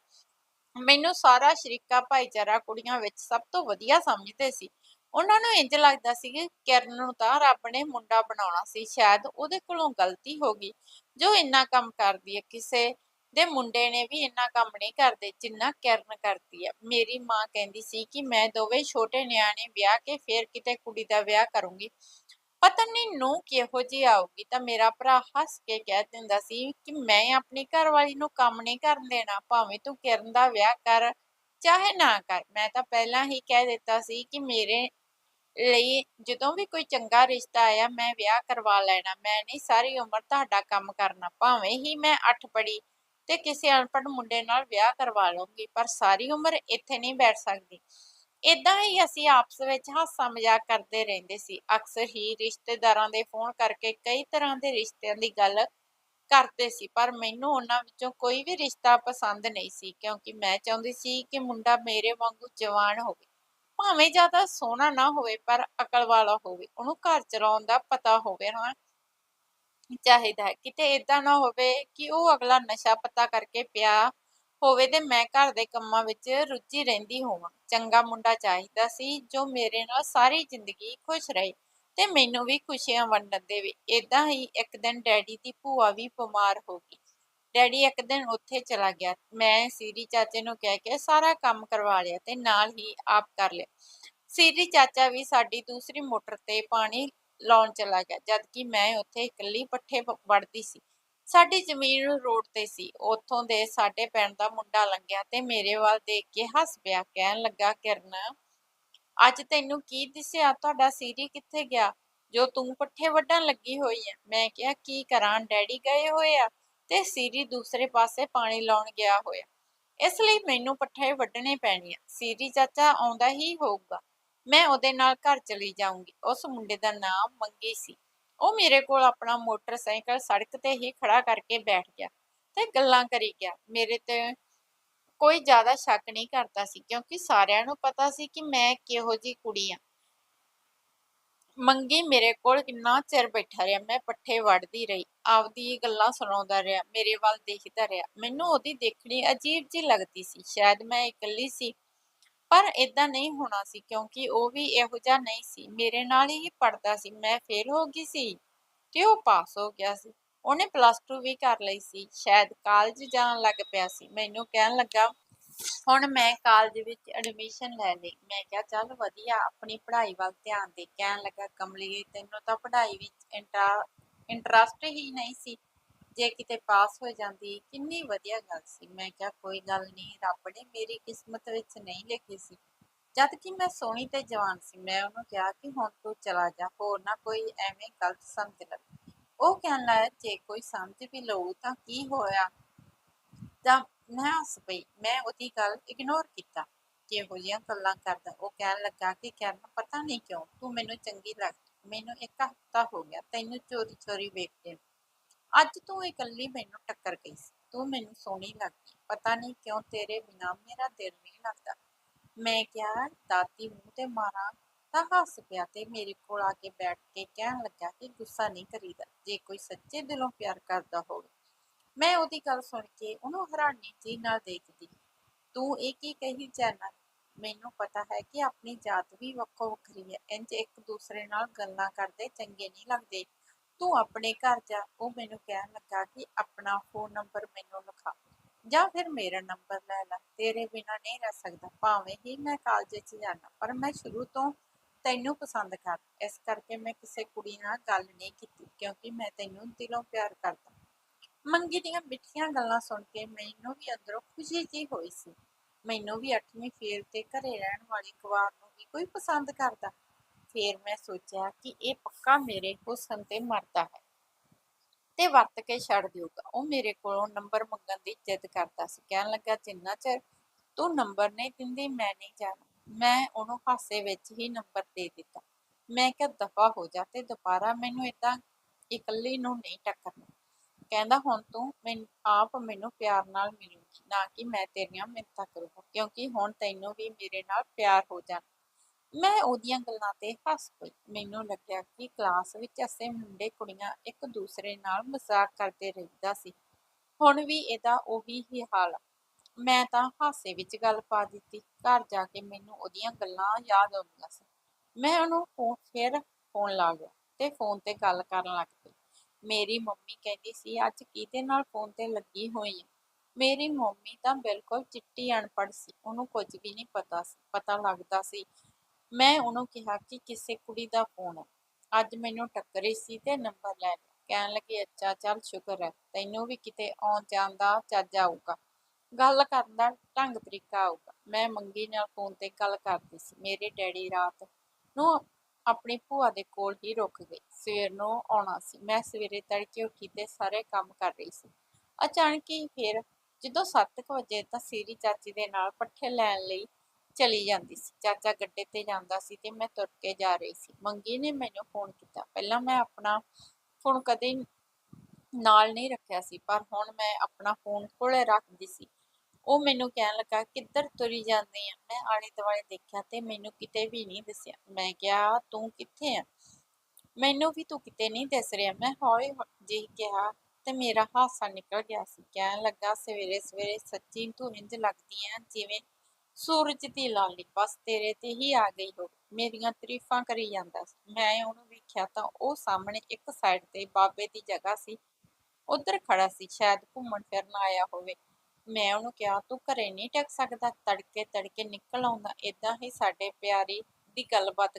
ਮੈਨੂੰ ਸਾਰਾ ਸ਼ਰੀਕਾ ਭਾਈਚਾਰਾ ਕੁੜੀਆਂ ਵਿੱਚ ਸਭ ਤੋਂ ਵਧੀਆ ਸਮਝਦੇ ਸੀ। ਉਹਨਾਂ ਨੂੰ ਇੰਜ ਲੱਗਦਾ ਸੀ ਕਿ ਕਿਰਨ ਨੂੰ ਤਾਂ ਰੱਬ ਨੇ ਮੁੰਡਾ ਬਣਾਉਣਾ ਸੀ, ਸ਼ਾਇਦ ਉਹਦੇ ਕੋਲੋਂ ਗਲਤੀ ਹੋ ਗਈ। ਜੋ ਇੰਨਾ ਕੰਮ ਕਰਦੀ ਹੈ ਕਿਸੇ ਦੇ ਮੁੰਡੇ ਨੇ ਵੀ ਇੰਨਾ ਕੰਮ ਨਹੀਂ ਕਰਦੇ, ਜਿੰਨਾ ਕਿਰਨ ਕਰਦੀ ਹੈ ਮੇਰੀ ਮਾਂ ਕਹਿੰਦੀ ਸੀ ਕਿ ਮੈਂ ਦੋਵੇਂ ਛੋਟੇ ਨਿਆਣੇ ਵਿਆਹ ਕੇ ਫੇਰ ਕਿਤੇ ਕੁੜੀ ਦਾ ਵਿਆਹ ਕਰੂੰਗੀ। ਪਤਾ ਨਹੀਂ ਨੂੰ ਕਿਹੋ ਜਿਹੀ ਆਊਗੀ, ਤਾਂ ਮੇਰਾ ਭਰਾ ਹੱਸ ਕੇ ਕਹਿ ਦਿੰਦਾ ਸੀ ਕਿ ਮੈਂ ਆਪਣੀ ਘਰਵਾਲੀ ਨੂੰ ਕੰਮ ਨਹੀਂ ਕਰਨ ਦੇਣਾ, ਭਾਵੇਂ ਤੂੰ ਕਿਰਨ ਦਾ ਵਿਆਹ ਕਰ, ਚਾਹੇ ਨਾ ਕਰ। ਮੈਂ ਤਾਂ ਪਹਿਲਾਂ ਹੀ ਕਹਿ ਦਿੱਤਾ ਸੀ ਕਿ ਮੇਰੇ ਲਈ ਜਦੋਂ ਵੀ ਕੋਈ ਚੰਗਾ ਰਿਸ਼ਤਾ ਆਇਆ, ਮੈਂ ਵਿਆਹ ਕਰਵਾ ਲੈਣਾ। ਮੈਂ ਨਹੀਂ ਸਾਰੀ ਉਮਰ ਤੁਹਾਡਾ ਕੰਮ ਕਰਨਾ, ਭਾਵੇਂ ਹੀ ਮੈਂ ਅੱਠ ਪੜੀ ਤੇ ਕਿਸੇ ਅਨਪੜ੍ਹ ਮੁੰਡੇ ਨਾਲ ਵਿਆਹ ਕਰਵਾ ਲਵਾਂਗੀ ਪਰ ਸਾਰੀ ਉਮਰ ਇੱਥੇ ਨਹੀਂ ਬੈਠ ਸਕਦੀ। ਇਦਾਂ ਹੀ ਅਸੀਂ ਆਪਸ ਵਿੱਚ ਹਾਸਾ ਮਜ਼ਾਕ ਕਰਦੇ ਰਹਿੰਦੇ ਸੀ। ਅਕਸਰ ਹੀ ਰਿਸ਼ਤੇਦਾਰਾਂ ਦੇ ਫੋਨ ਕਰਕੇ ਕਈ ਤਰ੍ਹਾਂ ਦੇ ਰਿਸ਼ਤਿਆਂ ਦੀ ਗੱਲ ਕਰਦੇ ਸੀ, ਪਰ ਮੈਨੂੰ ਉਹਨਾਂ ਵਿੱਚੋਂ ਕੋਈ ਵੀ ਰਿਸ਼ਤਾ ਪਸੰਦ ਨਹੀਂ ਸੀ, ਕਿਉਂਕਿ ਮੈਂ ਚਾਹੁੰਦੀ ਸੀ ਕਿ ਮੁੰਡਾ ਮੇਰੇ ਵਾਂਗੂ ਜਵਾਨ ਹੋਵੇ। ਭਾਵੇਂ ਜ਼ਿਆਦਾ ਸੋਹਣਾ ਨਾ ਹੋਵੇ, ਪਰ ਅਕਲ ਵਾਲਾ ਹੋਵੇ, ਉਹਨੂੰ ਘਰ ਚਲਾਉਣ ਦਾ ਪਤਾ ਹੋਵੇ ਨਾ ਚਾਹੀਦਾ ਹੈ। ਕਿਤੇ ਇਦਾਂ ਨਾ ਹੋਵੇ ਕਿ ਉਹ ਅਗਲਾ ਨਸ਼ਾ ਪਤਾ ਕਰਕੇ ਪਿਆ ਹੋਵੇ ਤੇ ਮੈਂ ਘਰ ਦੇ ਕੰਮਾਂ ਵਿੱਚ ਰੁੱਝੀ ਰਹਿੰਦੀ ਹੋਵਾਂ। ਚੰਗਾ ਮੁੰਡਾ ਚਾਹੀਦਾ ਸੀ ਜੋ ਮੇਰੇ ਨਾਲ ਸਾਰੀ ਜ਼ਿੰਦਗੀ ਖੁਸ਼ ਰਹੇ ਤੇ ਮੈਨੂੰ ਵੀ ਖੁਸ਼ੀਆਂ ਵੰਡਣ ਦੇਵੇ। ਇਦਾਂ ਹੀ ਇੱਕ ਦਿਨ ਡੈਡੀ ਦੀ ਭੂਆ ਵੀ ਬਿਮਾਰ ਹੋ ਗਈ। ਡੈਡੀ ਇੱਕ ਦਿਨ ਉੱਥੇ ਚਲਾ ਗਿਆ। ਮੈਂ ਸੀਰੀ ਚਾਚੇ ਨੂੰ ਕਹਿ ਕੇ ਸਾਰਾ ਕੰਮ ਕਰਵਾ ਲਿਆ ਤੇ ਨਾਲ ਹੀ ਆਪ ਕਰ ਲਿਆ। ਸੀਰੀ ਚਾਚਾ ਵੀ ਸਾਡੀ ਦੂਸਰੀ ਮੋਟਰ ਤੇ ਪਾਣੀ ਲਾਉਣ ਚਲਾ ਗਿਆ ਜਦ ਕਿ ਮੈਂ ਉੱਥੇ ਇਕੱਲੀ ਪੱਠੇ ਵੜਦੀ ਸੀ। ਸਾਡੀ ਜ਼ਮੀਨ ਰੋਡ ਤੇ ਸੀ। ਉੱਥੋਂ ਦੇ ਸਾਡੇ ਪਿੰਡ ਦਾ ਮੁੰਡਾ ਲੰਘਿਆ ਤੇ ਮੇਰੇ ਵੱਲ ਦੇਖ ਕੇ ਹੱਸ ਪਿਆ, ਕਹਿਣ ਲੱਗਾ, ਕਿਰਨ, ਅੱਜ ਤੈਨੂੰ ਕੀ ਦਿਸਿਆ? ਤੁਹਾਡਾ ਸੀਰੀ ਕਿੱਥੇ ਗਿਆ? ਜੋ ਤੂੰ ਪੱਠੇ ਵੱਢਣ ਲੱਗੀ ਹੋਈ ਹੈ ਮੈਂ ਕਿਹਾ, ਕੀ ਕਰਾਂ? ਡੈਡੀ ਗਏ ਹੋਏ ਆ ਤੇ ਸੀਰੀ ਦੂਸਰੇ ਪਾਸੇ ਪਾਣੀ ਲਾਉਣ ਗਿਆ ਹੋਇਆ। ਇਸ ਲਈ ਮੈਨੂੰ ਪੱਠੇ ਵੱਢਣੇ ਪੈਣੇ ਆ। ਸੀਰੀ ਚਾਚਾ ਆਉਂਦਾ ਹੀ ਹੋਊਗਾ। ਮੈਂ ਉਹਦੇ ਨਾਲ ਘਰ ਚਲੀ ਜਾਊਂਗੀ। ਉਸ ਮੁੰਡੇ ਦਾ ਨਾਮ ਮੰਗੀ ਸੀ। ਉਹ ਮੇਰੇ ਕੋਲ ਆਪਣਾ ਮੋਟਰਸਾਈਕਲ ਸੜਕ ਤੇ ਹੀ ਖੜਾ ਕਰਕੇ ਬੈਠ ਗਿਆ ਤੇ ਗੱਲਾਂ ਕਰੀ ਗਿਆ। ਮੇਰੇ ਤੇ ਕੋਈ ਜ਼ਿਆਦਾ ਸ਼ੱਕ ਨਹੀਂ ਕਰਦਾ ਸੀ, ਕਿਉਂਕਿ ਸਾਰਿਆਂ ਨੂੰ ਪਤਾ ਸੀ ਕਿ ਮੈਂ ਕਿਹੋ ਜੀ ਕੁੜੀ ਆ। ਮੰਗੀ ਮੇਰੇ ਕੋਲ ਕਿੰਨਾ ਚਿਰ ਬੈਠਾ ਰਿਹਾ, ਮੈਂ ਪੱਠੇ ਵੜਦੀ ਰਹੀ, ਆਪਦੀ ਗੱਲਾਂ ਸੁਣਾਉਂਦਾ ਰਿਹਾ, ਮੇਰੇ ਵੱਲ ਦੇਖਦਾ ਰਿਹਾ। ਮੈਨੂੰ ਉਹਦੀ ਦੇਖਣੀ ਅਜੀਬ ਜੀ ਲੱਗਦੀ ਸੀ, ਸ਼ਾਇਦ ਮੈਂ ਇਕੱਲੀ ਸੀ। ਪਰ ਇਦਾਂ ਨਹੀਂ ਹੋਣਾ ਸੀ, ਕਿਉਂਕਿ ਉਹ ਵੀ ਇਹੋ ਜਿਹਾ ਨਹੀਂ ਸੀ। ਮੇਰੇ ਨਾਲ ਹੀ ਪੜਦਾ ਸੀ, ਮੈਂ ਫੇਲ ਹੋ ਗਈ ਸੀ ਤੇ ਉਹ ਪਾਸ ਹੋ ਗਿਆ ਸੀ। ਉਹਨੇ ਪਲੱਸ 2 ਵੀ ਕਰ ਲਈ ਸੀ। ਸ਼ਾਇਦ ਕਾਲਜ ਜਾਣ ਲੱਗ ਪਿਆ ਸੀ। ਮੈਨੂੰ ਕਹਿਣ ਲੱਗਾ, ਹੁਣ ਮੈਂ ਕਾਲਜ ਵਿੱਚ ਐਡਮਿਸ਼ਨ ਲੈ ਲਈ। ਮੈਂ ਕਿਹਾ, ਚੱਲ ਵਧੀਆ, ਆਪਣੀ ਪੜ੍ਹਾਈ ਵੱਲ ਧਿਆਨ ਦੇ। ਕਹਿਣ ਲੱਗਾ ਕਮਲੀ, ਤੈਨੂੰ ਤਾਂ ਪੜ੍ਹਾਈ ਵਿੱਚ ਇੰਟਰਸਟ ਹੀ ਨਹੀਂ ਸੀ। ਜੇ ਕਿਤੇ ਪਾਸ ਹੋ ਜਾਂਦੀ, ਕਿੰਨੀ ਵਧੀਆ ਗੱਲ ਸੀ। ਮੈਂ ਕਿਹਾ, ਕੋਈ ਗੱਲ ਨਹੀਂ, ਰੱਬ ਨੇ ਮੇਰੀ ਕਿਸਮਤ ਵਿੱਚ ਨਹੀਂ ਲਿਖੀ ਸੀ। ਜਦ ਕਿ ਮੈਂ ਸੋਹਣੀ ਤੇ ਜਵਾਨ ਸੀ, ਮੈਂ ਉਹਨੂੰ ਕਿਹਾ ਕਿ ਹੁਣ ਤੂੰ ਚਲਾ ਜਾ, ਹੋਰ ਨਾ ਕੋਈ ਐਵੇਂ ਗਲਤ ਸਮਝ ਲੈ। ਉਹ ਕਹਿਣ ਲੱਗਾ, ਜੇ ਕੋਈ ਸਮਝ ਵੀ ਲਊ ਤਾਂ ਕੀ ਹੋਇਆ? ਤਾਂ ਮੈਂ ਹੱਸ ਪਈ। ਮੈਂ ਉਹਦੀ ਗੱਲ ਇਗਨੋਰ ਕੀਤਾ। ਕਿਹੋ ਜਿਹੀਆਂ ਗੱਲਾਂ ਕਰਦਾ? ਉਹ ਕਹਿਣ ਲੱਗਾ ਕਿ ਕਰਨ ਪਤਾ ਨਹੀਂ ਕਿਉਂ, ਤੂੰ ਮੈਨੂੰ ਚੰਗੀ ਲੱਗ ਮੈਨੂੰ ਇੱਕ ਹਫ਼ਤਾ ਹੋ ਗਿਆ, ਤੈਨੂੰ ਚੋਰੀ ਚੋਰੀ ਵੇਖਦੇ ਅੱਜ ਤੂੰ ਇਕੱਲੀ ਮੈਨੂੰ ਟੱਕਰ ਗਈ ਸੀ। ਤੂੰ ਮੈਨੂੰ ਸੋਹਣੀ ਲੱਗਦੀ। ਪਤਾ ਨਹੀਂ ਕਿਉਂ ਤੇਰੇ ਬਿਨਾ ਮੇਰਾ ਦਿਲ ਨਹੀਂ ਲੱਗਦਾ। ਮੈਂ ਕਿਹਾ ਦਾਤੀ ਮੂੰਹ ਤੇ ਮਾਰਾਂ ਤਾਂ ਹੱਸ ਪਿਆ ਤੇ ਮੇਰੇ ਕੋਲ ਆ ਕੇ ਬੈਠ ਕੇ ਕਹਿਣ ਲੱਗਾ ਕਿ ਗੁੱਸਾ ਨਹੀਂ ਕਰੀਦਾ। ਜੇ ਕੋਈ ਸੱਚੇ ਦਿਲੋਂ ਪਿਆਰ ਕਰਦਾ ਹੋਵੇ। ਮੈਂ ਉਹਦੀ ਗੱਲ ਸੁਣ ਕੇ ਉਹਨੂੰ ਹੈਰਾਨੀ ਜੀ ਨਾਲ ਦੇਖਦੀ ਤੂੰ ਇਹ ਕੀ ਕਹੀ ਜਾਣਾ ਮੈਨੂੰ ਪਤਾ ਹੈ ਕਿ ਆਪਣੀ ਜਾਤ ਵੀ ਵੱਖੋ ਵੱਖਰੀ ਹੈ। ਇੰਜ ਇੱਕ ਦੂਸਰੇ ਨਾਲ ਗੱਲਾਂ ਕਰਦੇ ਚੰਗੇ ਨਹੀਂ ਲੱਗਦੇ। ਤੂੰ ਆਪਣੇ ਘਰ ਜਾ, ਉਹ ਮੈਨੂੰ ਕਹਿਣ ਲੱਗਾ ਕਿ ਆਪਣਾ ਫੋਨ ਨੰਬਰ ਮੈਨੂੰ ਲਿਖਾ। ਜਾਂ ਫਿਰ ਮੇਰਾ ਨੰਬਰ ਲੈ ਲੈ, ਤੇਰੇ ਬਿਨਾ ਨਹੀਂ ਰਹਿ ਸਕਦਾ। ਭਾਵੇਂ ਹੀ ਮੈਂ ਕਾਲਜ 'ਚ ਜਾਣਾ ਪਰ ਮੈਂ ਸ਼ੁਰੂ ਤੋਂ ਤੈਨੂੰ ਪਸੰਦ ਕਰ ਇਸ ਕਰਕੇ ਮੈਂ ਕਿਸੇ ਕੁੜੀ ਨਾਲ ਗੱਲ ਨਹੀਂ ਕੀਤੀ, ਕਿਉਂਕਿ ਮੈਂ ਤੈਨੂੰ ਦਿਲੋਂ ਪਿਆਰ ਕਰਦਾ। ਮੰਗੀ ਦੀਆਂ ਮਿੱਠੀਆਂ ਗੱਲਾਂ ਸੁਣ ਕੇ ਮੈਨੂੰ ਵੀ ਅੰਦਰੋਂ ਖੁਸ਼ੀ ਜੀ ਹੋਈ ਸੀ। ਮੈਨੂੰ ਵੀ 8ਵੀਂ ਫੇਰ ਤੇ ਘਰੇ ਰਹਿਣ ਵਾਲੀ ਕੁਵਾਰ ਨੂੰ ਵੀ ਕੋਈ ਪਸੰਦ ਕਰਦਾ। ਫੇਰ ਮੈਂ ਸੋਚਿਆ ਕਿ ਇਹ ਪੱਕਾ ਮੇਰੇ ਹੁਸਨ ਤੇ ਮਰਦਾ ਹੈ। ਤੇ ਵਰਤ ਕੇ ਛੱਡ ਦਿਊਗਾ ਉਹ ਮੇਰੇ ਕੋਲੋਂ ਨੰਬਰ ਮੰਗਣ ਦੀ ਜਿੱਦ ਕਰਦਾ ਸੀ। ਕਹਿਣ ਲੱਗਾ, ਜਿੰਨਾ ਚਿਰ ਤੂੰ ਨੰਬਰ ਨਹੀਂ ਦਿੰਦੀ, ਮੈਂ ਨਹੀਂ ਜਾਣਾ। ਮੈਂ ਉਹਨੂੰ ਹਾਸੇ ਵਿੱਚ ਹੀ ਨੰਬਰ ਦੇ ਦਿੱਤਾ। ਮੈਂ ਕਿਹਾ, ਦਫਾ ਹੋ ਜਾ ਤੇ ਦੁਬਾਰਾ ਮੈਨੂੰ ਇਦਾਂ ਇਕੱਲੀ ਨੂੰ ਨਹੀਂ ਟੱਕਰਨਾ। ਕਹਿੰਦਾ, ਹੁਣ ਤੂੰ ਮੈਨ, ਆਪ ਮੈਨੂੰ ਪਿਆਰ ਨਾਲ ਮਿਲੂਗੀ। ਨਾ ਕਿ ਮੈਂ ਤੇਰੀਆਂ ਮਿੰਨਤਾਂ ਕਰੂੰਗਾ। ਕਿਉਂਕਿ ਹੁਣ ਤੈਨੂੰ ਵੀ ਮੇਰੇ ਨਾਲ ਪਿਆਰ ਹੋ ਜਾਣਾ ਮੈਂ ਉਹਦੀਆਂ ਗੱਲਾਂ ਤੇ ਹੱਸ ਪਈ। ਮੈਨੂੰ ਲੱਗਿਆ ਕਿ ਕਲਾਸ ਵਿੱਚ ਅਸੀਂ ਮੁੰਡੇ ਕੁੜੀਆਂ ਇੱਕ ਦੂਸਰੇ ਨਾਲ ਮਜ਼ਾਕ ਕਰਦੇ ਰਹਿੰਦਾ ਸੀ। ਹੁਣ ਵੀ ਇਹਦਾ ਉਹੀ ਹੀ ਹਾਲ ਮੈਂ ਤਾਂ ਹਾਸੇ ਵਿੱਚ ਗੱਲ ਪਾ ਦਿੱਤੀ। ਘਰ ਜਾ ਕੇ ਮੈਨੂੰ ਉਹਦੀਆਂ ਗੱਲਾਂ ਯਾਦ ਆਉਂਦੀਆਂ ਸੀ। ਮੈਂ ਉਹਨੂੰ ਫੋਨ, ਫਿਰ ਫੋਨ ਲਾ ਗਿਆ ਤੇ ਫੋਨ ਤੇ ਗੱਲ ਕਰਨ ਲੱਗ ਪਈ। ਮੇਰੀ ਮੰਮੀ ਕਹਿੰਦੀ ਸੀ, ਅੱਜ ਕਿਹਦੇ ਨਾਲ ਫੋਨ ਤੇ ਲੱਗੀ ਹੋਈ ਹੈ ਮੇਰੀ ਮੰਮੀ ਤਾਂ ਬਿਲਕੁਲ ਚਿੱਟੀ ਅਨਪੜ੍ਹ ਸੀ। ਉਹਨੂੰ ਕੁਝ ਵੀ ਨਹੀਂ ਪਤਾ ਸੀ, ਪਤਾ ਲੱਗਦਾ ਸੀ ਮੈਂ ਉਹਨੂੰ ਕਿਹਾ ਕਿ ਕਿਸੇ ਕੁੜੀ ਦਾ ਫੋਨ ਹੈ ਅੱਜ ਮੈਨੂੰ ਟੱਕਰੀ ਸੀ ਤੇ ਨੰਬਰ ਲੈ ਲਿਆ। ਕਹਿਣ ਲੱਗੀ, ਅੱਛਾ, ਚੱਲ ਸ਼ੁਕਰ ਹੈ ਤੈਨੂੰ ਵੀ ਕਿਤੇ ਆਉਣ ਜਾਣ ਦਾ ਚੱਜ ਆਊਗਾ। ਗੱਲ ਕਰਨ ਦਾ ਢੰਗ ਤਰੀਕਾ ਆਊਗਾ। ਮੈਂ ਮੰਗੀ ਨਾਲ ਫੋਨ ਤੇ ਗੱਲ ਕਰਦੀ ਸੀ। ਮੇਰੇ ਡੈਡੀ ਰਾਤ ਨੂੰ ਆਪਣੀ ਭੂਆ ਦੇ ਕੋਲ ਹੀ ਰੁਕ ਗਏ। ਸਵੇਰ ਨੂੰ ਆਉਣਾ ਸੀ। ਮੈਂ ਸਵੇਰੇ ਤੜਕੇ ਉੱਠੀ ਤੇ ਸਾਰੇ ਕੰਮ ਕਰ ਰਹੀ ਸੀ। ਅਚਾਨਕ ਹੀ ਫਿਰ ਜਦੋਂ 7 ਵਜੇ ਤਾਂ ਸੀਰੀ ਚਾਚੀ ਦੇ ਨਾਲ ਪੱਠੇ ਲੈਣ ਲਈ ਚਲੀ ਜਾਂਦੀ ਸੀ। ਚਾਚਾ ਗੱਡੇ ਤੇ ਜਾਂਦਾ ਸੀ ਤੇ ਮੈਂ ਤੁਰ ਕੇ ਜਾ ਰਹੀ ਸੀ। ਮੰਗੀ ਨੇ ਮੈਨੂੰ ਫੋਨ ਕੀਤਾ। ਪਹਿਲਾਂ ਮੈਂ ਆਪਣਾ ਫੋਨ ਕਦੇ ਨਾਲ ਨਹੀਂ ਰੱਖਿਆ ਸੀ, ਪਰ ਹੁਣ ਮੈਂ ਆਪਣਾ ਫੋਨ ਕੋਲੇ ਰੱਖਦੀ ਸੀ। ਉਹ ਮੈਨੂੰ ਕਹਿਣ ਲੱਗਾ, ਕਿੱਧਰ ਤੁਰੀ ਜਾਂਦੀ ਆ? ਮੈਂ ਆਲੇ ਦੁਆਲੇ ਦੇਖਿਆ ਤੇ ਮੈਨੂੰ ਕਿਤੇ ਵੀ ਨਹੀਂ ਦਿਸਿਆ। ਮੈਂ ਕਿਹਾ, ਤੂੰ ਕਿੱਥੇ ਆ? ਮੈਨੂੰ ਵੀ ਤੂੰ ਕਿਤੇ ਨਹੀਂ ਦਿਸ ਰਿਹਾ। ਮੈਂ ਹੌਲੀ ਜਿਹੀ ਕਿਹਾ ਤੇ ਮੇਰਾ ਹਾਸਾ ਨਿਕਲ ਗਿਆ ਸੀ। ਕਹਿਣ ਲੱਗਾ ਸਵੇਰੇ ਸਵੇਰੇ ਸੱਚੀ ਤੂੰ ਇੰਜ ਲੱਗਦੀ ਆ, ਜਿਵੇਂ ਸੂਰਜ ਦੀ ਲਾਲੀ ਬਸ ਤੇਰੇ ਤੇ ਹੀ ਆ ਗਈ ਹੋ। ਮੇਰੀਆਂ ਤਾਰੀਫਾਂ ਕਰੀ ਜਾਂਦਾ ਸੀ। ਮੈਂ ਉਹਨੂੰ ਵੇਖਿਆ ਤਾਂ ਉਹ ਸਾਹਮਣੇ ਇੱਕ ਸਾਈਡ ਤੇ ਬਾਬੇ ਦੀ ਜਗ੍ਹਾ ਸੀ। ਉਧਰ ਖੜਾ ਸੀ। ਸ਼ਾਇਦ ਘੁੰਮਣ ਫਿਰਨ ਆਇਆ ਹੋਵੇ। ਮੈਂ ਉਹਨੂੰ ਕਿਹਾ, ਤੂੰ ਘਰੇ ਨਹੀਂ ਟਿਕ ਸਕਦਾ। ਤੜਕੇ ਤੜਕੇ ਨਿਕਲ ਆਉਂਦਾ। ਇਦਾਂ ਹੀ ਸਾਡੇ ਪਿਆਰੀ ਦੀ ਗੱਲਬਾਤ